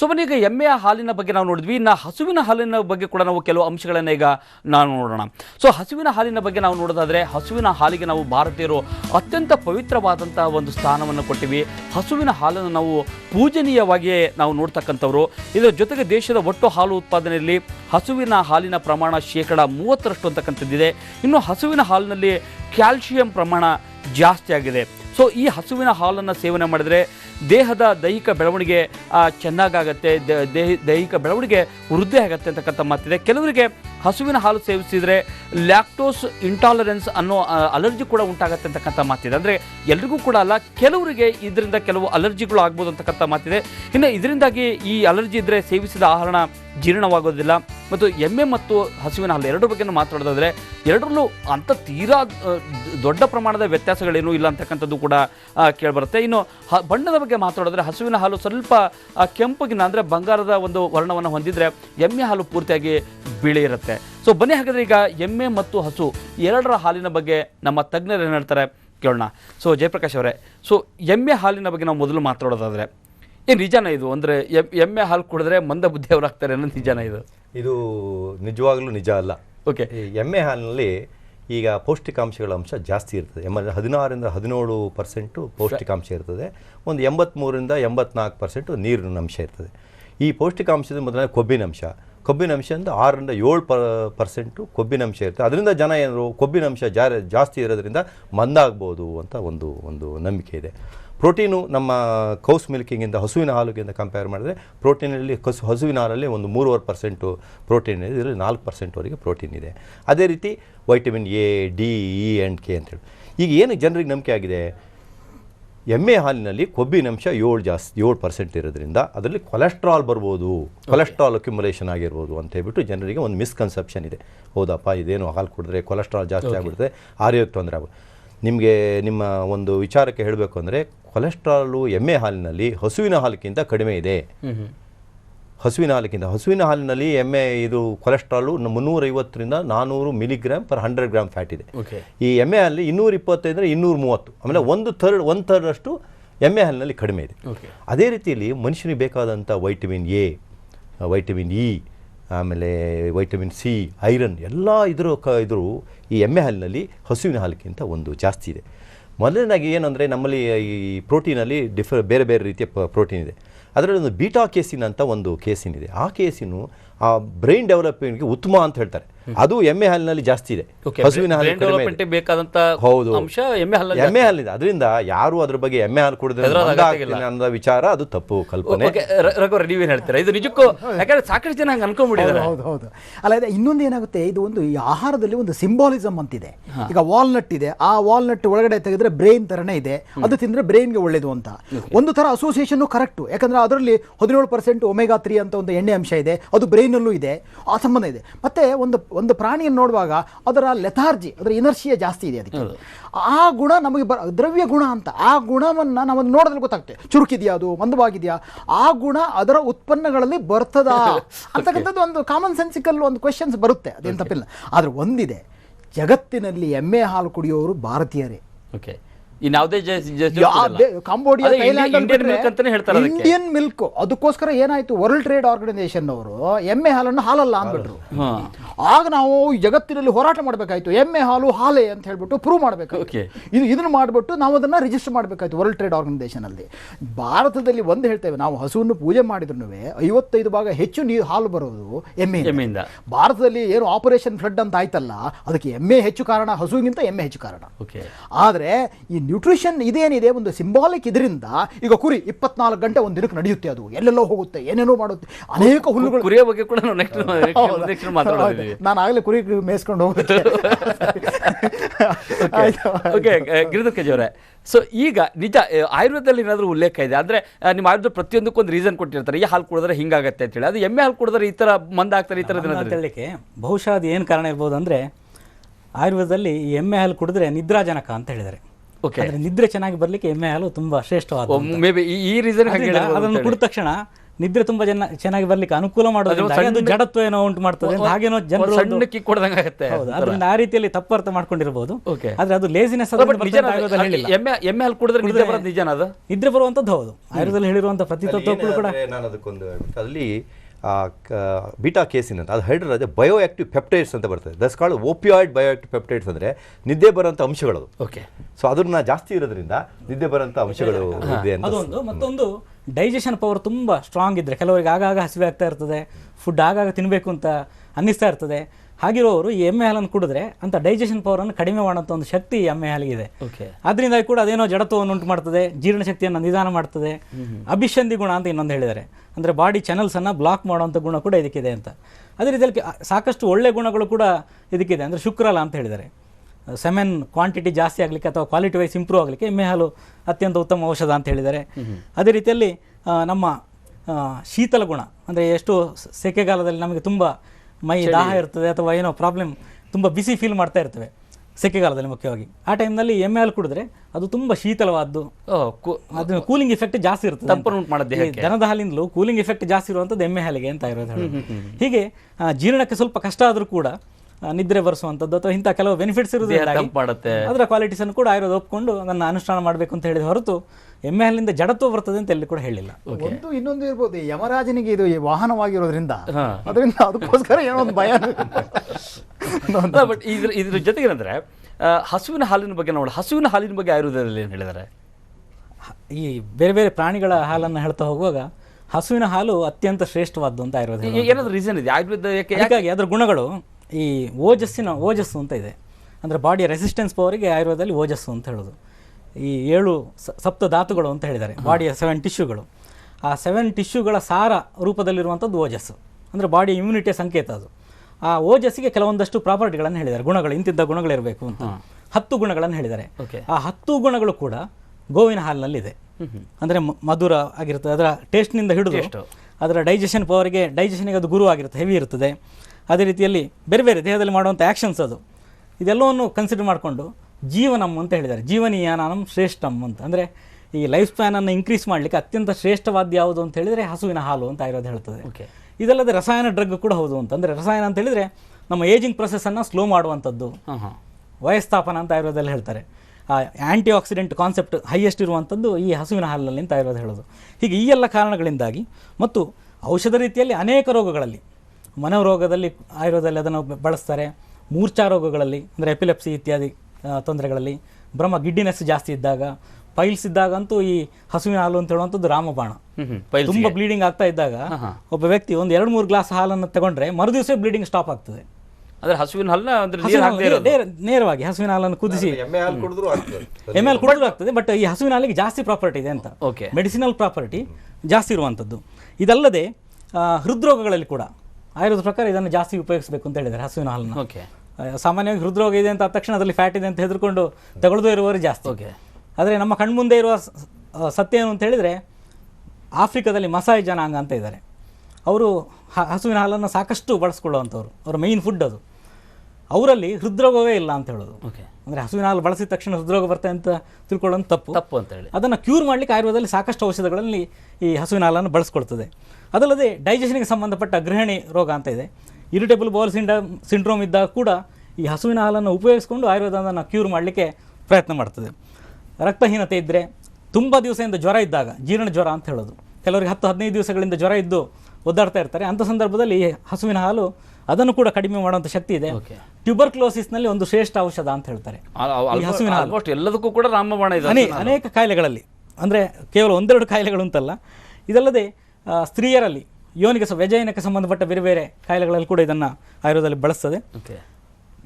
ಸೊ ಬನ್ನಿ ಈಗ ಎಮ್ಮೆಯ ಹಾಲಿನ ಬಗ್ಗೆ ನಾವು ನೋಡಿದ್ವಿ. ಇನ್ನು ಹಸುವಿನ ಹಾಲಿನ ಬಗ್ಗೆ ಕೂಡ ನಾವು ಕೆಲವು ಅಂಶಗಳನ್ನು ಈಗ ನಾವು ನೋಡೋಣ. ಸೊ, ಹಸುವಿನ ಹಾಲಿನ ಬಗ್ಗೆ ನಾವು ನೋಡೋದಾದರೆ, ಹಸುವಿನ ಹಾಲಿಗೆ ನಾವು ಭಾರತೀಯರು ಅತ್ಯಂತ ಪವಿತ್ರವಾದಂಥ ಒಂದು ಸ್ಥಾನವನ್ನು ಕೊಟ್ಟಿವಿ. ಹಸುವಿನ ಹಾಲನ್ನು ನಾವು ಪೂಜನೀಯವಾಗಿಯೇ ನಾವು ನೋಡ್ತಕ್ಕಂಥವ್ರು. ಇದರ ಜೊತೆಗೆ ದೇಶದ ಒಟ್ಟು ಹಾಲು ಉತ್ಪಾದನೆಯಲ್ಲಿ ಹಸುವಿನ ಹಾಲಿನ ಪ್ರಮಾಣ ಶೇಕಡ ಮೂವತ್ತರಷ್ಟು ಅಂತಕ್ಕಂಥದ್ದಿದೆ. ಇನ್ನು ಹಸುವಿನ ಹಾಲಿನಲ್ಲಿ ಕ್ಯಾಲ್ಶಿಯಂ ಪ್ರಮಾಣ ಜಾಸ್ತಿ ಆಗಿದೆ. ಸೊ ಈ ಹಸುವಿನ ಹಾಲನ್ನು ಸೇವನೆ ಮಾಡಿದರೆ ದೇಹದ ದೈಹಿಕ ಬೆಳವಣಿಗೆ ಚೆನ್ನಾಗಾಗತ್ತೆ. ದೇಹಿ, ದೈಹಿಕ ಬೆಳವಣಿಗೆ ವೃದ್ಧಿ ಆಗುತ್ತೆ ಅಂತಕ್ಕಂಥ ಮಾತಿದೆ. ಕೆಲವರಿಗೆ ಹಸುವಿನ ಹಾಲು ಸೇವಿಸಿದರೆ ಲ್ಯಾಕ್ಟೋಸ್ ಇಂಟಾಲರೆನ್ಸ್ ಅನ್ನೋ ಅಲರ್ಜಿ ಕೂಡ ಉಂಟಾಗತ್ತೆ ಅಂತಕ್ಕಂಥ ಮಾತಿದೆ. ಅಂದರೆ ಎಲ್ರಿಗೂ ಕೂಡ ಅಲ್ಲ, ಕೆಲವರಿಗೆ ಇದರಿಂದ ಕೆಲವು ಅಲರ್ಜಿಗಳು ಆಗ್ಬೋದು ಅಂತಕ್ಕಂಥ ಮಾತಿದೆ. ಇನ್ನು ಇದರಿಂದಾಗಿ ಈ ಅಲರ್ಜಿ ಇದ್ದರೆ ಸೇವಿಸಿದ ಆಹಾರ ಜೀರ್ಣವಾಗೋದಿಲ್ಲ. ಮತ್ತು ಎಮ್ಮೆ ಮತ್ತು ಹಸುವಿನ ಹಾಲು ಎರಡರ ಬಗ್ಗೆ ಮಾತಾಡೋದಾದರೆ ಎರಡರಲ್ಲೂ ಅಂಥ ತೀರಾ ದೊಡ್ಡ ಪ್ರಮಾಣದ ವ್ಯತ್ಯಾಸಗಳೇನೂ ಇಲ್ಲ ಅಂತಕ್ಕಂಥದ್ದು ಕೂಡ ಕೇಳಿಬರುತ್ತೆ. ಇನ್ನು ಹ, ಬಣ್ಣದ ಬಗ್ಗೆ ಮಾತಾಡೋದ್ರೆ ಹಸುವಿನ ಹಾಲು ಸ್ವಲ್ಪ ಕೆಂಪಗಿನ, ಅಂದರೆ ಬಂಗಾರದ ಒಂದು ವರ್ಣವನ್ನು ಹೊಂದಿದರೆ ಎಮ್ಮೆ ಹಾಲು ಪೂರ್ತಿಯಾಗಿ ಬಿಳಿ ಇರುತ್ತೆ ಸೊ ಬನ್ನಿ ಹಾಗಾದ್ರೆ ಈಗ ಎಮ್ಮೆ ಮತ್ತು ಹಸು ಎರಡರ ಹಾಲಿನ ಬಗ್ಗೆ ನಮ್ಮ ತಜ್ಞರು ಏನು ಹೇಳ್ತಾರೆ ಕೇಳೋಣ. ಸೊ ಜಯಪ್ರಕಾಶ್ ಅವರೇ ಸೊ ಎಮ್ಮೆ ಹಾಲಿನ ಬಗ್ಗೆ ನಾವು ಮೊದಲು ಮಾತಾಡೋದಾದ್ರೆ ಏನು ನಿಜಾನ ಇದು? ಅಂದರೆ ಎಮ್ಮೆ ಹಾಲು ಕುಡಿದ್ರೆ ಮಂದ ಬುದ್ಧಿ ಅವರಾಗ್ತಾರೆ ಅನ್ನೋದು ನಿಜಾನ ಇದು? ಇದು ನಿಜವಾಗ್ಲೂ ನಿಜ ಅಲ್ಲ. ಓಕೆ ಈ ಎಮ್ಮೆ ಹಾಲಿನಲ್ಲಿ ಈಗ ಪೌಷ್ಟಿಕಾಂಶಗಳ ಅಂಶ ಜಾಸ್ತಿ ಇರ್ತದೆ. ಎಮ್ಮ ಹದಿನಾರರಿಂದ ಹದಿನೇಳು ಪರ್ಸೆಂಟು ಪೌಷ್ಟಿಕಾಂಶ ಇರ್ತದೆ. ಒಂದು ಎಂಬತ್ತ್ಮೂರರಿಂದ ಎಂಬತ್ನಾಲ್ಕು ಪರ್ಸೆಂಟು ನೀರಿನ ಅಂಶ ಇರ್ತದೆ. ಈ ಪೌಷ್ಟಿಕಾಂಶದ ಮೊದಲನೇ ಕೊಬ್ಬಿನ ಅಂಶ. ಕೊಬ್ಬಿನ ಅಂಶ ಅಂದರೆ ಆರರಿಂದ ಏಳು ಪ ಪರ್ಸೆಂಟು ಕೊಬ್ಬಿನ ಅಂಶ ಇರ್ತದೆ ಅದರಿಂದ ಜನ ಏನಾದ್ರು ಕೊಬ್ಬಿನ ಅಂಶ ಜಾ ಜಾಸ್ತಿ ಇರೋದ್ರಿಂದ ಮಂದಾಗ್ಬೋದು ಅಂತ ಒಂದು ಒಂದು ನಂಬಿಕೆ ಇದೆ. ಪ್ರೋಟೀನು ನಮ್ಮ ಕೌಸ್ ಮಿಲ್ಕಿಂಗಿಂದ ಹಸುವಿನ ಹಾಲುಗಿಂತ ಕಂಪೇರ್ ಮಾಡಿದ್ರೆ ಪ್ರೋಟೀನಲ್ಲಿ ಕಸು, ಹಸುವಿನ ಹಾಲಲ್ಲಿ ಒಂದು ಮೂರುವರೆ ಪರ್ಸೆಂಟು ಪ್ರೋಟೀನ್ ಇದೆ. ಇದರಲ್ಲಿ ನಾಲ್ಕು ಪರ್ಸೆಂಟ್ವರೆಗೆ ಪ್ರೋಟೀನ್ ಇದೆ. ಅದೇ ರೀತಿ vitamin A D E and K ಅಂತೇಳಿ ಈಗ ಏನು ಜನರಿಗೆ ನಂಬಿಕೆ ಆಗಿದೆ? ಎಮ್ಮೆ ಹಾಲಿನಲ್ಲಿ ಕೊಬ್ಬಿನಂಶ ಏಳು ಜಾಸ್ತಿ ಏಳು ಪರ್ಸೆಂಟ್ ಇರೋದ್ರಿಂದ ಅದರಲ್ಲಿ ಕೊಲೆಸ್ಟ್ರಾಲ್ ಬರ್ಬೋದು. ಕೊಲೆಸ್ಟ್ರಾಲ್ ಅಕ್ಯುಮುಲೇಷನ್ ಆಗಿರ್ಬೋದು ಅಂತ ಹೇಳ್ಬಿಟ್ಟು ಜನರಿಗೆ ಒಂದು ಮಿಸ್ಕನ್ಸೆಪ್ಷನ್ ಇದೆ. ಹೌದಪ್ಪ ಇದೇನು ಹಾಲು ಕುಡಿದ್ರೆ ಕೊಲೆಸ್ಟ್ರಾಲ್ ಜಾಸ್ತಿ ಆಗಿಬಿಡುತ್ತೆ ಆರೋಗ್ಯಕ್ಕೆ ತೊಂದರೆ ಆಗುತ್ತೆ ನಿಮಗೆ ನಿಮ್ಮ ಒಂದು ವಿಚಾರಕ್ಕೆ ಹೇಳಬೇಕು ಅಂದರೆ ಕೊಲೆಸ್ಟ್ರಾಲು ಎಮ್ಮೆ ಹಾಲಿನಲ್ಲಿ ಹಸುವಿನ ಹಾಲಿಗಿಂತ ಕಡಿಮೆ ಇದೆ. ಹಸುವಿನ ಹಾಲಿಗಿಂತ. ಹಸುವಿನ ಹಾಲಿನಲ್ಲಿ ಎಮ್ಮೆ ಇದು ಕೊಲೆಸ್ಟ್ರಾಲು ಮುನ್ನೂರೈವತ್ತರಿಂದ ನಾನ್ನೂರು milligram per hundred gram fat ಇದೆ. ಈ ಎಮ್ಮೆ ಹಾಲಿನಲ್ಲಿ ಇನ್ನೂರ ಇಪ್ಪತ್ತೈದರ ಇನ್ನೂರ ಮೂವತ್ತು ಆಮೇಲೆ ಒಂದು ಥರ್ಡ್ ಒಂದು ಥರ್ಡ್ ಅಷ್ಟು ಎಮ್ಮೆ ಹಾಲಿನಲ್ಲಿ ಕಡಿಮೆ ಇದೆ. ಅದೇ ರೀತಿಯಲ್ಲಿ ಮನುಷ್ಯನಿಗೆ ಬೇಕಾದಂಥ ವೈಟಮಿನ್ ಎ ವೈಟಮಿನ್ ಇ ಆಮೇಲೆ ವೈಟಮಿನ್ ಸಿ ಐರನ್ ಎಲ್ಲ ಇದ್ರ ಕ ಇದ್ರು ಈ ಎಮ್ಮೆ ಹಾಲಿನಲ್ಲಿ ಹಸುವಿನ ಹಾಲಿಗಿಂತ ಒಂದು ಜಾಸ್ತಿ ಇದೆ. ಮೊದಲನೇದಾಗಿ ಏನಂದರೆ ನಮ್ಮಲ್ಲಿ ಈ ಪ್ರೋಟೀನಲ್ಲಿ ಡಿಫರ್ ಬೇರೆ ಬೇರೆ ರೀತಿಯ ಪ್ರೋಟೀನ್ ಇದೆ. ಅದರಲ್ಲಿ ಒಂದು ಬೀಟಾ ಕೇಸಿನ್ ಅಂತ ಒಂದು ಕೇಸಿನಿದೆ ಆ ಕೇಸಿನು ಆ ಬ್ರೈನ್ ಡೆವಲಪ್ಮೆಂಟ್ಗೆ ಉತ್ತಮ ಅಂತ ಹೇಳ್ತಾರೆ. ಅದು ಎಮ್ಮೆ ಹಾಲಿನಲ್ಲಿ ಜಾಸ್ತಿ ಇದೆ. ಹಸುವಿನ ಹಾಲು ಬೇಕಾದಂತ ಹೌದು. ಅಂಶ ಎಮ್ಮೆ ಹಾಲು ಎಮ್ಮೆ ಹಾಲಿದೆ ಅದರಿಂದ ಯಾರು ಅದ್ರ ಬಗ್ಗೆ ಎಮ್ಮೆ ಹಾಲು ಕುಡಿದ್ರೆ ಅನ್ನೋ ವಿಚಾರ ಅದು ತಪ್ಪು ಕಲ್ಪನೆ. ರಘುವರ್ ನೀವೇನು ಹೇಳ್ತೀರಾ? ಇದು ನಿಜಕ್ಕೂ ಯಾಕಂದ್ರೆ ಸಾಕಷ್ಟು ಜನ ಹಂಗೆ ಅನ್ಕೊಂಡ್ಬಿಟ್ಟಿದ್ದಾರೆ. ಹೌದು ಹೌದು ಅಲ್ಲ ಇದೆ ಇನ್ನೊಂದು ಏನಾಗುತ್ತೆ ಇದು ಒಂದು ಈ ಆಹಾರದಲ್ಲಿ ಒಂದು ಸಿಂಬಾಲಿಸಮ್ ಅಂತಿದೆ. ಈಗ ವಾಲ್ನಟ್ ಇದೆ. ಆ ವಾಲ್ನಟ್ ಒಳಗಡೆ ತೆಗೆದ್ರೆ ಬ್ರೈನ್ ತರನೇ ಇದೆ. ಅದು ತಿಂದ್ರೆ ಬ್ರೈನ್ಗೆ ಒಳ್ಳೇದು ಅಂತ. ಒಂದು ತರ ಅಸೋಸಿಯೇಷನ್ ಕರೆಕ್ಟ್ ಯಾಕಂದ್ರೆ ಅದರಲ್ಲಿ ಹದಿನೇಳು ಪರ್ಸೆಂಟ್ ಒಮೆಗಾ ತ್ರೀ ಅಂತ ಒಂದು ಎಣ್ಣೆ ಅಂಶ ಇದೆ. ಅದು ಬ್ರೈನಲ್ಲೂ ಇದೆ ಆ ಸಂಬಂಧ ಇದೆ. ಮತ್ತೆ ಒಂದು ಒಂದು ಪ್ರಾಣಿಯನ್ನು ನೋಡುವಾಗ ಅದರ ಲೆಥಾರ್ಜಿ ಅದರ ಇನರ್ಷಿಯ ಜಾಸ್ತಿ ಇದೆ ಅದಕ್ಕೆ. ಆ ಗುಣ ನಮಗೆ ಬರ ದ್ರವ್ಯ ಗುಣ ಅಂತ ಆ ಗುಣವನ್ನ ನಾವು ನೋಡಿದ್ರೆ ಗೊತ್ತಾಗ್ತದೆ. ಚುರುಕಿದೆಯಾ ಅದು ಮಂದವಾಗಿದೆಯಾ ಆ ಗುಣ ಅದರ ಉತ್ಪನ್ನಗಳಲ್ಲಿ ಬರ್ತದಾ? <laughs> ಅಂತಕ್ಕಂಥದ್ದು ಒಂದು ಕಾಮನ್ ಸೆನ್ಸಿಕಲ್ ಒಂದು ಕ್ವೆಶನ್ಸ್ ಬರುತ್ತೆ ಅದೇನು ತಪ್ಪಿಲ್ಲ. ಆದ್ರೆ ಒಂದಿದೆ ಜಗತ್ತಿನಲ್ಲಿ ಎಮ್ಮೆ ಹಾಲು ಕುಡಿಯೋರು ಭಾರತೀಯರೇ. ಓಕೆ ಇನ್ಯಾವುದೇ ಕಾಂಬೋಡಿಯಾ ಇಂಡಿಯನ್ ಮಿಲ್ಕ್ ಅದಕ್ಕೋಸ್ಕರ ಏನಾಯ್ತು ವರ್ಲ್ಡ್ ಟ್ರೇಡ್ ಆರ್ಗನೈಸೇಷನ್ ಅವರು ಎಮ್ಮೆ ಹಾಲನ್ನು ಹಾಲಲ್ಲ ಅಂದ್ಬಿಟ್ರು. ಆಗ ನಾವು ಜಗತ್ತಿನಲ್ಲಿ ಹೋರಾಟ ಮಾಡಬೇಕಾಯ್ತು. ಎಮ್ಮೆ ಹಾಲು ಹಾಲೆ ಅಂತ ಹೇಳ್ಬಿಟ್ಟು ಪ್ರೂವ್ ಮಾಡಬೇಕು ಇದನ್ನ ಇದು ಇದನ್ನು ಮಾಡಿಬಿಟ್ಟು ನಾವು ಅದನ್ನ ರಿಜಿಸ್ಟರ್ ಮಾಡಬೇಕಾಯ್ತು ವರ್ಲ್ಡ್ ಟ್ರೇಡ್ ಆರ್ಗನೈಸೇಷನ್ ಅಲ್ಲಿ. ಭಾರತದಲ್ಲಿ ಒಂದು ಹೇಳ್ತೇವೆ ನಾವು ಹಸುವನ್ನು ಪೂಜೆ ಮಾಡಿದ್ರು ಐವತ್ತೈದು ಭಾಗ ಹೆಚ್ಚು ನೀರು ಹಾಲು ಬರೋದು ಎಮ್ಮೆ. ಭಾರತದಲ್ಲಿ ಏನು ಆಪರೇಷನ್ ಫ್ಲಡ್ ಅಂತ ಆಯ್ತಲ್ಲ ಅದಕ್ಕೆ ಎಮ್ಮೆ ಹೆಚ್ಚು ಕಾರಣ ಹಸುವಿಗಿಂತ ಎಮ್ಮೆ ಹೆಚ್ಚು ಕಾರಣ. ಓಕೆ ಆದರೆ ಈ ನ್ಯೂಟ್ರಿಷನ್ ಇದೇನಿದೆ? ಒಂದು ಸಿಂಬಾಲಿಕ್ ಇದರಿಂದ ಈಗ ಕುರಿ ಇಪ್ಪತ್ನಾಲ್ಕು ಗಂಟೆ ಒಂದು ದಿನಕ್ಕೆ ನಡೆಯುತ್ತೆ ಅದು. ಎಲ್ಲೆಲ್ಲೋ ಹೋಗುತ್ತೆ ಏನೇನೋ ಮಾಡುತ್ತೆ. ಅನೇಕ ಹುಲ್ಲುಗಳು ಕುರಿಯ ಬಗ್ಗೆ ಕೂಡ ನಾನು ಆಗಲೇ ಕುರಿ ಮೇಯಿಸ್ಕೊಂಡು ಹೋಗುತ್ತೆ <laughs> ಗಿರಿಧರ್ ಕಜಿ ಅವರೇ ಸೊ ಈಗ ನಿಜ ಆಯುರ್ವೇದದಲ್ಲಿ ಏನಾದರೂ ಉಲ್ಲೇಖ ಇದೆ? ಅಂದರೆ ನಿಮ್ಮ ಆಯುರ್ವೇದ ಪ್ರತಿಯೊಂದಕ್ಕೊಂದು ರೀಸನ್ ಕೊಟ್ಟಿರ್ತಾರೆ. ಈ ಹಾಲು ಕುಡಿದ್ರೆ ಹಿಂಗಾಗತ್ತೆ ಅಂತೇಳಿ ಅದು ಎಮ್ಮೆ ಹಾಲು ಕುಡಿದ್ರೆ ಈ ಥರ ಮಂದಾಗ್ತಾರೆ ಈ ಥರ ಅಂತ ಏನಾದ್ರು ಹೇಳಲಿಕ್ಕೆ ಬಹುಶಃ ಅದು ಏನು ಕಾರಣ ಇರ್ಬೋದು ಅಂದರೆ ಆಯುರ್ವೇದದಲ್ಲಿ ಈ ಎಮ್ಮೆ ಹಾಲು ಕುಡಿದ್ರೆ ನಿದ್ರಾಜನಕ ಅಂತ ಹೇಳಿದ್ದಾರೆ. ಓಕೆ ಅಂದ್ರೆ ನಿದ್ರೆ ಚೆನ್ನಾಗಿ ಬರಲಿಕ್ಕೆ ಎಮ್ಮೆ ಹಾಲು ತುಂಬಾ ಶ್ರೇಷ್ಠವಾದ ಮೇ ಬಿ ಈ ರೀಸನ್ ಅದನ್ನು ಕುಡಿದ ತಕ್ಷಣ ನಿದ್ರೆ ತುಂಬಾ ಜನ ಚೆನ್ನಾಗಿ ಬರ್ಲಿಕ್ಕೆ ಅನುಕೂಲ ಮಾಡೋದು ಜಡತ್ವ ಏನೋ ಉಂಟು ಮಾಡ್ತದೆ ಹಾಗೇನೋ ಜನರು ಒಂದು- ಸಣ್ಣ ಕಿಕ್ ಕೊಡ್ದಂಗೆ ಆಗುತ್ತೆ ಹೌದು ಅದರಿಂದ ಆ ರೀತಿಯಲ್ಲಿ ತಪ್ಪರ್ಥ ಮಾಡ್ಕೊಂಡಿರಬಹುದು ಆದ್ರೆ ಅದು ಲೇಸಿನೆಸ್ ಎಮ್ಮೆ ಹಾಲು ಕುಡಿದ್ರೆ ನಿದ್ರೆ ಬರೋದು ನಿಜನ ಅದು ನಿದ್ರೆ ಬರುವಂತದ್ದು ಹೌದು. ಆಯುರ್ವೇದದಲ್ಲಿ ಹೇಳಿರುವಂತ ಪ್ರತಿ ತತ್ವ ಕೂಡ ನಾನು ಅದಕ್ಕೊಂದು ಅಲ್ಲಿ ಬೀಟಾ ಕೇಸಿನ ಅಂತ. ಅದು ಹೈಡ್ರ ಅದೇ ಬಯೋ ಆಕ್ಟಿವ್ ಪೆಪ್ಟೈಡ್ಸ್ ಅಂತ ಬರ್ತದೆ. ದಸ್ ಕಾಳು ಓಪಿಯಾಯ್ಡ್ ಬಯೋ ಆಕ್ಟಿವ್ ಪೆಪ್ಟೈಡ್ಸ್ ಅಂದರೆ ನಿದ್ದೆ ಬರೋಂಥ ಅಂಶಗಳು. ಓಕೆ ಸೊ ಅದನ್ನ ಜಾಸ್ತಿ ಇರೋದ್ರಿಂದ ನಿದ್ದೆ ಬರೋಂಥ ಅಂಶಗಳು ಇದೆ ಅಂತ. ಅದೊಂದು. ಮತ್ತೊಂದು ಡೈಜೆಷನ್ ಪವರ್ ತುಂಬ ಸ್ಟ್ರಾಂಗ್ ಇದ್ದರೆ ಕೆಲವರಿಗೆ ಆಗಾಗ ಹಸಿವೆ ಆಗ್ತಾ ಇರ್ತದೆ ಫುಡ್ ಆಗಾಗ ತಿನ್ನಬೇಕು ಅಂತ ಅನ್ನಿಸ್ತಾ ಇರ್ತದೆ. ಹಾಗಿರೋರು ಈ ಎಮ್ಮೆ ಹಾಲನ್ನು ಕುಡಿದ್ರೆ ಅಂತ ಡೈಜೆಷನ್ ಪವರ್ ಅನ್ನು ಕಡಿಮೆ ಮಾಡುವಂಥ ಒಂದು ಶಕ್ತಿ ಎಮ್ಮೆ ಹಾಲಿಗೆ ಇದೆ. ಓಕೆ ಅದರಿಂದ ಕೂಡ ಅದೇನೋ ಜಡತ್ವವನ್ನು ಉಂಟು ಮಾಡ್ತದೆ ಜೀರ್ಣಶಕ್ತಿಯನ್ನು ನಿಧಾನ ಮಾಡ್ತದೆ ಅಭಿಷಂಧಿ ಗುಣ ಅಂತ ಇನ್ನೊಂದು ಹೇಳಿದ್ದಾರೆ. ಅಂದ್ರೆ ಬಾಡಿ ಚಾನಲ್ಸನ್ನು ಬ್ಲಾಕ್ ಮಾಡುವಂತ ಗುಣ ಕೂಡ ಇದಕ್ಕಿದೆ ಅಂತ. ಅದೇ ರೀತಿಯಲ್ಲಿ ಸಾಕಷ್ಟು ಒಳ್ಳೆ ಗುಣಗಳು ಕೂಡ ಇದಕ್ಕಿದೆ. ಅಂದ್ರೆ ಶುಕ್ರಲ ಅಂತ ಹೇಳಿದ್ದಾರೆ. ಸೆಮೆನ್ ಕ್ವಾಂಟಿಟಿ ಜಾಸ್ತಿ ಆಗಲಿಕ್ಕೆ ಅಥವಾ ಕ್ವಾಲಿಟಿ ವೈಸ್ ಇಂಪ್ರೂವ್ ಆಗಲಿಕ್ಕೆ ಎಮ್ಮೆ ಹಾಲು ಅತ್ಯಂತ ಉತ್ತಮ ಔಷಧ ಅಂತ ಹೇಳಿದ್ದಾರೆ. ಅದೇ ರೀತಿಯಲ್ಲಿ ನಮ್ಮ ಶೀತಲ ಗುಣ. ಅಂದರೆ ಎಷ್ಟು ಸೆಕೆಗಾಲದಲ್ಲಿ ನಮಗೆ ತುಂಬ ಮೈ ದಾಹ ಇರ್ತದೆ ಅಥವಾ ಏನೋ ಪ್ರಾಬ್ಲಮ್ ತುಂಬ ಬಿಸಿ ಫೀಲ್ ಮಾಡ್ತಾ ಇರ್ತವೆ ಸೆಕೆಗಾಲದಲ್ಲಿ ಮುಖ್ಯವಾಗಿ. ಆ ಟೈಮ್ನಲ್ಲಿ ಎಮ್ಮೆ ಹಾಲು ಕುಡಿದ್ರೆ ಅದು ತುಂಬ ಶೀತಲವಾದ್ದು. ಅದು ಕೂಲಿಂಗ್ ಇಫೆಕ್ಟ್ ಜಾಸ್ತಿ ಇರುತ್ತೆ ದೇಹಕ್ಕೆ. ದನದ ಹಾಲಿಂದಲೂ ಕೂಲಿಂಗ್ ಇಫೆಕ್ಟ್ ಜಾಸ್ತಿ ಇರುವಂಥದ್ದು ಎಮ್ಮೆ ಹಾಲಿಗೆ ಅಂತ ಇರೋದು. ಹೀಗೆ ಜೀರ್ಣಕ್ಕೆ ಸ್ವಲ್ಪ ಕಷ್ಟ ಆದರೂ ಕೂಡ ನಿದ್ರೆ ಬರೆಸುವಂಥದ್ದು ಅಥವಾ ಇಂಥ ಕೆಲವು ಬೆನಿಫಿಟ್ಸ್ ಇರುವುದಿಲ್ಲ ಅದರ ಕ್ವಾಲಿಟೀಸ್ ಅನ್ನು ಕೂಡ ಆಯುರ್ವೇದ ಒಪ್ಕೊಂಡು ನನ್ನ ಅನುಷ್ಠಾನ ಮಾಡಬೇಕು ಅಂತ ಹೇಳಿದ ಹೊರತು ಎಮ್ಮೆ ಹಾಲಿನಿಂದ ಜಡತ್ವ ಬರ್ತದೆ ಅಂತ ಎಲ್ಲಿ ಕೂಡ ಹೇಳಿಲ್ಲ. ಒಂದು ಇನ್ನೊಂದು ಇರ್ಬೋದು ಯಮರಾಜನಿಗೆ ಇದು ವಾಹನವಾಗಿರೋದ್ರಿಂದ. ಅದರಿಂದ ಅದಕ್ಕೋಸ್ಕರ ಏನೋ ಒಂದು ಭಯ ಬಟ್ <laughs> ಇದ್ರ ಇದ್ರ ಜೊತೆಗೆ ಏನಂದ್ರೆ ಹಸುವಿನ ಹಾಲಿನ ಬಗ್ಗೆ ನೋಡಿ ಹಸುವಿನ ಹಾಲಿನ ಬಗ್ಗೆ ಆಯುರ್ವೇದದಲ್ಲಿ ಏನು ಹೇಳಿದ್ದಾರೆ? ಈ ಬೇರೆ ಬೇರೆ ಪ್ರಾಣಿಗಳ ಹಾಲನ್ನು ಹೇಳ್ತಾ ಹೋಗುವಾಗ ಹಸುವಿನ ಹಾಲು ಅತ್ಯಂತ ಶ್ರೇಷ್ಠವಾದ್ದು ಅಂತ ಆಯುರ್ವೇದ ಏನಾದರೂ ಏನಾದ್ರು ರೀಸನ್ ಇದೆ ಆಯುರ್ವೇದ ಯಾಕೆ ಅದರ ಗುಣಗಳು ಈ ಓಜಸ್ಸಿನ ಓಜಸ್ಸು ಅಂತ ಇದೆ. ಅಂದರೆ ಬಾಡಿಯ ರೆಸಿಸ್ಟೆನ್ಸ್ ಪವರಿಗೆ ಆಯುರ್ವೇದದಲ್ಲಿ ಓಜಸ್ಸು ಅಂತ ಹೇಳೋದು. ಈ ಏಳು ಸಪ್ತ ಧಾತುಗಳು ಅಂತ ಹೇಳಿದ್ದಾರೆ. ಬಾಡಿಯ ಸೆವೆನ್ ಟಿಶ್ಯೂಗಳು ಆ ಸೆವೆನ್ ಟಿಶ್ಯೂಗಳ ಸಾರ ರೂಪದಲ್ಲಿರುವಂಥದ್ದು ಓಜಸ್ಸು. ಅಂದರೆ ಬಾಡಿ ಇಮ್ಯುನಿಟಿಯ ಸಂಕೇತ ಅದು. ಆ ಓಜಸ್ಸಿಗೆ ಕೆಲವೊಂದಷ್ಟು ಪ್ರಾಪರ್ಟಿಗಳನ್ನು ಹೇಳಿದ್ದಾರೆ. ಗುಣಗಳು ಇಂತಿದ್ದ ಗುಣಗಳಿರಬೇಕು ಅಂತ. ಹತ್ತು ಗುಣಗಳನ್ನು ಹೇಳಿದ್ದಾರೆ. ಆ ಹತ್ತು ಗುಣಗಳು ಕೂಡ ಗೋವಿನ ಹಾಲಿನಲ್ಲಿದೆ. ಅಂದರೆ ಮಧುರ ಆಗಿರುತ್ತೆ. ಅದರ ಟೇಸ್ಟ್ನಿಂದ ಹಿಡಿದು. ಅದರ ಡೈಜೆಷನ್ ಪವರ್ಗೆ ಡೈಜೆಷನ್ಗೆ ಅದು ಗುರು ಆಗಿರುತ್ತೆ ಹೆವಿ ಇರ್ತದೆ ಅದೇ ರೀತಿಯಲ್ಲಿ ಬೇರೆ ಬೇರೆ ದೇಹದಲ್ಲಿ ಮಾಡುವಂಥ ಆ್ಯಕ್ಷನ್ಸ್ ಅದು. ಇದೆಲ್ಲವನ್ನು ಕನ್ಸಿಡರ್ ಮಾಡಿಕೊಂಡು ಜೀವನಂ ಅಂತ ಹೇಳಿದ್ದಾರೆ. ಜೀವನೀಯಾನಂ ಶ್ರೇಷ್ಠಂ ಅಂತ. ಅಂದರೆ ಈ ಲೈಫ್ ಸ್ಪ್ಯಾನನ್ನು ಇನ್ಕ್ರೀಸ್ ಮಾಡಲಿಕ್ಕೆ ಅತ್ಯಂತ ಶ್ರೇಷ್ಠವಾದ ಯಾವುದು ಅಂತ ಹೇಳಿದರೆ ಹಸುವಿನ ಹಾಲು ಅಂತ ಆಯುರ್ವೇದ ಹೇಳ್ತದೆ. ಓಕೆ ಇದಲ್ಲದೆ ರಸಾಯನ ಡ್ರಗ್ ಕೂಡ ಹೌದು ಅಂತ. ಅಂದರೆ ರಸಾಯನ ಅಂತ ಹೇಳಿದರೆ ನಮ್ಮ ಏಜಿಂಗ್ ಪ್ರೊಸೆಸನ್ನು ಸ್ಲೋ ಮಾಡುವಂಥದ್ದು. ವಯಸ್ಥಾಪನ ಅಂತ ಆಯುರ್ವೇದದಲ್ಲಿ ಹೇಳ್ತಾರೆ. ಆ್ಯಂಟಿ ಆಕ್ಸಿಡೆಂಟ್ ಕಾನ್ಸೆಪ್ಟ್ ಹೈಯೆಸ್ಟ್ ಇರುವಂಥದ್ದು ಈ ಹಸುವಿನ ಹಾಲಿನಲ್ಲಿ ಅಂತ ಆಯುರ್ವೇದ ಹೇಳೋದು. ಹೀಗೆ ಈ ಎಲ್ಲ ಕಾರಣಗಳಿಂದಾಗಿ ಮತ್ತು ಔಷಧ ರೀತಿಯಲ್ಲಿ ಅನೇಕ ರೋಗಗಳಲ್ಲಿ ಮನೋರೋಗದಲ್ಲಿ ಆಯುರ್ವೇದದಲ್ಲಿ ಅದನ್ನು ಬಳಸ್ತಾರೆ. ಮೂರ್ಛಾ ರೋಗಗಳಲ್ಲಿ ಅಂದರೆ ಎಪಿಲೆಪ್ಸಿ ಇತ್ಯಾದಿ ತೊಂದರೆಗಳಲ್ಲಿ. ಬ್ರಹ್ಮ ಗಿಡ್ಡಿನೆಸ್ ಜಾಸ್ತಿ ಇದ್ದಾಗ ಪೈಲ್ಸ್ ಇದ್ದಾಗಂತೂ ಈ ಹಸುವಿನ ಹಾಲು ಅಂತ ಹೇಳುವಂಥದ್ದು ರಾಮಬಾಣ. ತುಂಬ ಬ್ಲೀಡಿಂಗ್ ಆಗ್ತಾ ಇದ್ದಾಗ ಒಬ್ಬ ವ್ಯಕ್ತಿ ಒಂದು ಎರಡು ಮೂರು ಗ್ಲಾಸ್ ಹಾಲನ್ನು ತಗೊಂಡ್ರೆ ಮರುದಿವಸ ಬ್ಲೀಡಿಂಗ್ ಸ್ಟಾಪ್ ಆಗ್ತದೆ. ಅಂದ್ರೆ ಹಸುವಿನ ನೇರವಾಗಿ ಹಸುವಿನ ಹಾಲನ್ನು ಕುದಿಸಿ. ಎಂ ಎಲ್ ಕುಡಿದ್ರು ಆಗ್ತದೆ. ಬಟ್ ಈ ಹಸುವಿನ ಹಾಲಿಗೆ ಜಾಸ್ತಿ ಪ್ರಾಪರ್ಟಿ ಇದೆ ಅಂತ. ಮೆಡಿಸಿನಲ್ ಪ್ರಾಪರ್ಟಿ ಜಾಸ್ತಿ ಇರುವಂಥದ್ದು. ಇದಲ್ಲದೆ ಆ, ಹೃದ್ರೋಗಗಳಲ್ಲಿ ಕೂಡ ಆಯುರ್ವೇದ ಪ್ರಕಾರ ಇದನ್ನು ಜಾಸ್ತಿ ಉಪಯೋಗಿಸಬೇಕು ಅಂತ ಹೇಳಿದ್ದಾರೆ ಹಸುವಿನ ಹಾಲನ್ನು. ಸಾಮಾನ್ಯವಾಗಿ ಹೃದ್ರೋಗ ಇದೆ ಅಂತ ತಕ್ಷಣ ಅದರಲ್ಲಿ ಫ್ಯಾಟ್ ಇದೆ ಅಂತ ಹೆದರ್ಕೊಂಡು ತಗೊಳ್ಳದೇ ಇರುವವರು ಜಾಸ್ತಿ. ಓಕೆ ಆದರೆ ನಮ್ಮ ಕಣ್ಮುಂದೆ ಇರುವ ಸತ್ಯ ಏನು ಅಂತ ಹೇಳಿದರೆ ಆಫ್ರಿಕಾದಲ್ಲಿ ಮಸಾಯಿ ಜನಾಂಗ ಅಂತ ಇದ್ದಾರೆ. ಅವರು ಹ- ಹಸುವಿನ ಹಾಲನ್ನು ಸಾಕಷ್ಟು ಬಳಸ್ಕೊಳ್ಳುವಂಥವ್ರು. ಅವರ ಮೈನ್ ಫುಡ್ ಅದು. ಅವರಲ್ಲಿ ಹೃದ್ರೋಗವೇ ಇಲ್ಲ ಅಂತ ಹೇಳೋದು. ಓಕೆ ಅಂದರೆ ಹಸುವಿನ ಹಾಲು ಬಳಸಿದ ತಕ್ಷಣ ಹೃದ್ರೋಗ ಬರ್ತದೆ ಅಂತ ತಿಳ್ಕೊಳ್ಳೋದು ತಪ್ಪು. ತಪ್ಪು ಅಂತ ಹೇಳಿ. ಅದನ್ನು ಕ್ಯೂರ್ ಮಾಡಲಿಕ್ಕೆ ಆಯುರ್ವೇದದಲ್ಲಿ ಸಾಕಷ್ಟು ಔಷಧಗಳಲ್ಲಿ ಈ ಹಸುವಿನ ಹಾಲನ್ನು ಬಳಸ್ಕೊಳ್ತದೆ. ಅದಲ್ಲದೆ ಡೈಜೆಷನ್ಗೆ ಸಂಬಂಧಪಟ್ಟ ಗೃಹಿಣಿ ರೋಗ ಅಂತ ಇದೆ. ಇರಿಟೇಬಲ್ ಬೌಲ್ ಸಿಂಡಮ್ ಸಿಂಡ್ರೋಮ್ ಇದ್ದಾಗ ಕೂಡ ಈ ಹಸುವಿನ ಹಾಲನ್ನು ಉಪಯೋಗಿಸ್ಕೊಂಡು ಆಯುರ್ವೇದವನ್ನು ಕ್ಯೂರ್ ಮಾಡಲಿಕ್ಕೆ ಪ್ರಯತ್ನ ಮಾಡ್ತದೆ. ರಕ್ತಹೀನತೆ ಇದ್ದರೆ ತುಂಬ ದಿವಸದಿಂದ ಜ್ವರ ಇದ್ದಾಗ ಜೀರ್ಣ ಜ್ವರ ಅಂತ ಹೇಳೋದು. ಕೆಲವರಿಗೆ ಹತ್ತು ಹದಿನೈದು ದಿವಸಗಳಿಂದ ಜ್ವರ ಇದ್ದು ಒದ್ದಾಡ್ತಾ ಇರ್ತಾರೆ. ಅಂಥ ಸಂದರ್ಭದಲ್ಲಿ ಈ ಹಸುವಿನ ಹಾಲು ಅದನ್ನು ಕೂಡ ಕಡಿಮೆ ಮಾಡುವಂಥ ಶಕ್ತಿ ಇದೆ. ಟ್ಯೂಬರ್ ಕ್ಲೋಸಿಸ್ನಲ್ಲಿ ಒಂದು ಶ್ರೇಷ್ಠ ಔಷಧ ಅಂತ ಹೇಳ್ತಾರೆ. ಈ ಹಸುವಿನ ಹಾಲು. ಎಲ್ಲದಕ್ಕೂ ಕೂಡ ರಾಮಬಾಣ ಇದೆ ಅನೇ ಅನೇಕ ಕಾಯಿಲೆಗಳಲ್ಲಿ. ಅಂದರೆ ಕೇವಲ ಒಂದೆರಡು ಕಾಯಿಲೆಗಳು ಅಂತಲ್ಲ. ಇದಲ್ಲದೆ ಸ್ತ್ರೀಯರಲ್ಲಿ ಯೋನಿಗೆ ಸಹ ವ್ಯಜಯನಕ್ಕೆ ಸಂಬಂಧಪಟ್ಟ ಬೇರೆ ಬೇರೆ ಕಾಯಿಲೆಗಳಲ್ಲಿ ಕೂಡ ಇದನ್ನು ಆಯುರ್ವೇದದಲ್ಲಿ ಬಳಸ್ತದೆ. ಓಕೆ.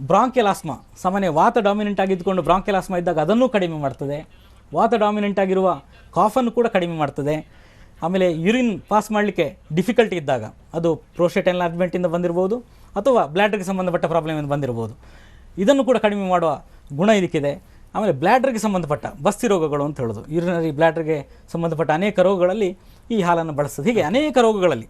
ಬ್ರಾಂಕೆಲ್ ಆಸ್ಮಾ ಸಾಮಾನ್ಯ ವಾತ ಡಾಮಿನೆಂಟ್ ಆಗಿದ್ದುಕೊಂಡು ಬ್ರಾಂಕೆಲ್ ಆಸ್ಮಾ ಇದ್ದಾಗ ಅದನ್ನು ಕಡಿಮೆ ಮಾಡ್ತದೆ. ವಾತ ಡಾಮಿನೆಂಟ್ ಆಗಿರುವ ಕಾಫನ್ನು ಕೂಡ ಕಡಿಮೆ ಮಾಡ್ತದೆ. ಆಮೇಲೆ ಯೂರಿನ್ ಪಾಸ್ ಮಾಡಲಿಕ್ಕೆ ಡಿಫಿಕಲ್ಟಿ ಇದ್ದಾಗ ಅದು ಪ್ರೋಸ್ಟೇಟ್ ಎನ್ಲಾರ್ಜ್ಮೆಂಟಿಂದ ಬಂದಿರ್ಬೋದು ಅಥವಾ ಬ್ಲ್ಯಾಡ್ರಿಗೆ ಸಂಬಂಧಪಟ್ಟ ಪ್ರಾಬ್ಲಮಿಂದ ಬಂದಿರ್ಬೋದು. ಇದನ್ನು ಕೂಡ ಕಡಿಮೆ ಮಾಡುವ ಗುಣ ಇದಕ್ಕಿದೆ. ಆಮೇಲೆ ಬ್ಲ್ಯಾಡ್ರಿಗೆ ಸಂಬಂಧಪಟ್ಟ ಬಸ್ತಿ ರೋಗಗಳು ಅಂತ ಹೇಳೋದು. ಯೂರಿನರಿ ಬ್ಲ್ಯಾಡ್ರಿಗೆ ಸಂಬಂಧಪಟ್ಟ ಅನೇಕ ರೋಗಗಳಲ್ಲಿ ಈ ಹಾಲನ್ನು ಬಳಸೋದು ಹೀಗೆ ಅನೇಕ ರೋಗಗಳಲ್ಲಿ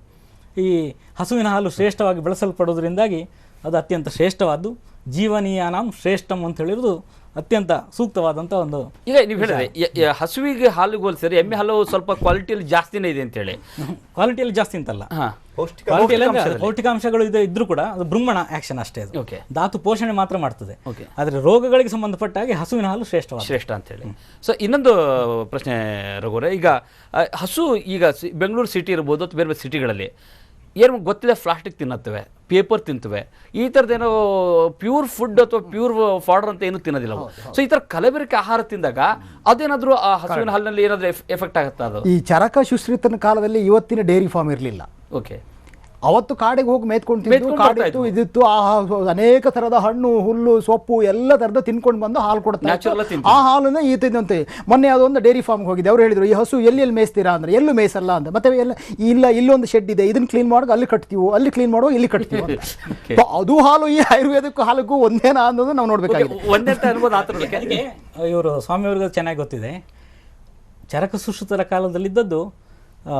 ಈ ಹಸುವಿನ ಹಾಲು ಶ್ರೇಷ್ಠವಾಗಿ ಬಳಸಲ್ಪಡೋದ್ರಿಂದಾಗಿ ಅದು ಅತ್ಯಂತ ಶ್ರೇಷ್ಠವಾದ್ದು. ಜೀವನೀಯಾನಾಂ ಶ್ರೇಷ್ಠಂ ಅಂತ ಹೇಳಿರೋದು ಅತ್ಯಂತ ಸೂಕ್ತವಾದಂಥ ಒಂದು ಈಗ ನೀವು ಹೇಳಿದ್ರೆ ಹಸುವಿಗೆ ಹಾಲು ಹೋಲಿಸಿದ್ರೆ ಎಮ್ಮೆ ಹಾಲು ಸ್ವಲ್ಪ ಕ್ವಾಲಿಟಿಯಲ್ಲಿ ಜಾಸ್ತಿನೇ ಇದೆ ಅಂತ ಹೇಳಿ. ಕ್ವಾಲಿಟಿಯಲ್ಲಿ ಜಾಸ್ತಿ ಅಂತಲ್ಲ. ಪೌಷ್ಟಿಕಾಂಶಗಳು ಇದೆ ಇದ್ರೂ ಕೂಡ ಅದು ಬ್ರಹ್ಮಣ ಆಕ್ಷನ್ ಅಷ್ಟೇ ಅದು. ಧಾತು ಪೋಷಣೆ ಮಾತ್ರ ಮಾಡ್ತದೆ. ಆದ್ರೆ ಆದರೆ ರೋಗಗಳಿಗೆ ಸಂಬಂಧಪಟ್ಟ ಹಾಗೆ ಹಸುವಿನ ಹಾಲು ಶ್ರೇಷ್ಠ ಶ್ರೇಷ್ಠ ಅಂತ ಹೇಳಿ. ಸೊ ಇನ್ನೊಂದು ಪ್ರಶ್ನೆ ರಘುವರೆ ಈಗ ಹಸು ಈಗ ಬೆಂಗಳೂರು ಸಿಟಿ ಇರ್ಬೋದು ಅಥವಾ ಬೇರೆ ಬೇರೆ ಸಿಟಿಗಳಲ್ಲಿ ಏನು ಗೊತ್ತಿಲ್ಲ ಪ್ಲಾಸ್ಟಿಕ್ ತಿನ್ನತ್ತವೆ ಪೇಪರ್ ತಿಂತವೆ. ಈ ಥರದ್ದೇನೋ ಪ್ಯೂರ್ ಫುಡ್ ಅಥವಾ ಪ್ಯೂರ್ ಫಾಡರ್ ಅಂತ ಏನು ತಿನ್ನೋದಿಲ್ಲ ಸೊ ಈ ಥರ ಕಲಬೆರಕೆ ಆಹಾರ ತಿಂದಾಗ ಅದೇನಾದರೂ ಆ ಹಸುವಿನ ಹಾಲಿನಲ್ಲಿ ಏನಾದರೂ ಎಫೆಕ್ಟ್ ಆಗುತ್ತಾ ಅದು? ಈ ಚರಕ ಶುಶ್ರಿತನ ಕಾಲದಲ್ಲಿ ಇವತ್ತಿನ ಡೈರಿ ಫಾರ್ಮ್ ಇರಲಿಲ್ಲ. ಓಕೆ ಅವತ್ತು ಕಾಡಿಗೆ ಹೋಗಿ ಮೇತ್ಕೊಂಡು ಕಾಡಿತ್ತು ಇದಿತ್ತು. ಆ ಅನೇಕ ತರದ ಹಣ್ಣು ಹುಲ್ಲು ಸೊಪ್ಪು ಎಲ್ಲ ತರದ ತಿನ್ಕೊಂಡು ಬಂದು ಹಾಲು ಕೊಡ್ತಾರೆ. ಆ ಹಾಲನ್ನ ಈತಿದಂತೆ ಮೊನ್ನೆ ಅದೊಂದು ಡೈರಿ ಫಾರ್ಮ್ಗೆ ಹೋಗಿದೆ ಅವ್ರು ಹೇಳಿದ್ರು ಈ ಹಸು ಎಲ್ಲಿ ಎಲ್ಲಿ ಮೇಯಿಸ್ತೀರಾ? ಅಂದ್ರೆ ಎಲ್ಲೂ ಮೇಯಿಸಲ್ಲ ಅಂತ. ಮತ್ತೆ ಎಲ್ಲ ಇಲ್ಲ ಇಲ್ಲೊಂದು ಶೆಡ್ ಇದೆ. ಇದನ್ನ ಕ್ಲೀನ್ ಮಾಡೋ ಅಲ್ಲಿ ಕಟ್ತೀವಿ? ಅಲ್ಲಿ ಕ್ಲೀನ್ ಮಾಡೋ ಇಲ್ಲಿ ಕಟ್ತೀವಿ? ಅಂತ. ಅದು ಹಾಲು ಈ ಆಯುರ್ವೇದಕ್ಕೂ ಹಾಲಕ್ಕೂ ಒಂದೇನಾ ಅನ್ನೋದು ನಾವು ನೋಡ್ಬೇಕಾಗಿದೆ. ಒಂದೇ ಸ್ವಾಮಿ ಇವರು ಸ್ವಾಮಿಯವ್ರಿಗೆ ಚೆನ್ನಾಗಿ ಗೊತ್ತಿದೆ. ಚರಕ ಸುಶ್ರುತರ ಕಾಲದಲ್ಲಿದ್ದದ್ದು ಆ,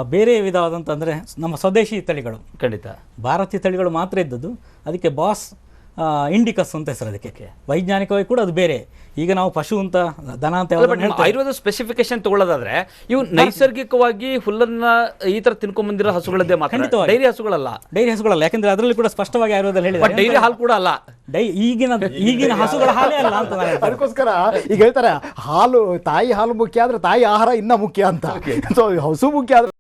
ಬೇರೆ ವಿಧವಾದಂಥ ಅಂದರೆ ನಮ್ಮ ಸ್ವದೇಶಿ ತಳಿಗಳು. ಖಂಡಿತ. ಭಾರತೀಯ ತಳಿಗಳು ಮಾತ್ರ ಇದ್ದದ್ದು. ಅದಕ್ಕೆ ಬಾಸ್ ಇಂಡಿಕಸ್ ಅಂತ ಹೆಸರು ಅದಕ್ಕೆ. ವೈಜ್ಞಾನಿಕವಾಗಿ ಕೂಡ ಅದು ಬೇರೆ. ಈಗ ನಾವು ಪಶು ಅಂತ ದನ ಅಂತ. ಆಯುರ್ವೇದ ಸ್ಪೆಸಿಫಿಕೇಶನ್ ತಗೊಳ್ಳೋದಾದ್ರೆ ಇವು ನೈಸರ್ಗಿಕವಾಗಿ ಹುಲ್ಲನ್ನ ಈ ತರ ತಿನ್ಕೊಂಡ್ ಹಸುಗಳದ್ದೇ ಮಾತ್ರ. ಡೈರಿ ಹಸುಗಳಲ್ಲ. ಡೈರಿ ಹಸುಗಳಲ್ಲ. ಯಾಕಂದ್ರೆ ಅದರಲ್ಲಿ ಕೂಡ ಸ್ಪಷ್ಟವಾಗಿ ಆಯುರ್ವೇದ ಹೇಳಿದ್ರೆ ಹೇಳಿದ್ದಾರೆ ಡೈರಿ ಹಾಲು ಕೂಡ ಅಲ್ಲ. ಡೈ ಈಗಿನ ಈಗಿನ ಹಸುಗಳ ಹಾಲೇ. ಅಲ್ಲ ಅಂತ ನಾನು ಅದಕ್ಕೋಸ್ಕರ ಈಗ ಹೇಳ್ತಾರೆ ಹಾಲು ತಾಯಿ ಹಾಲು ಮುಖ್ಯ ಆದ್ರೆ ತಾಯಿ ಆಹಾರ ಇನ್ನ ಮುಖ್ಯ ಅಂತ. ಸೊ ಹಸು ಮುಖ್ಯ ಆದ್ರೆ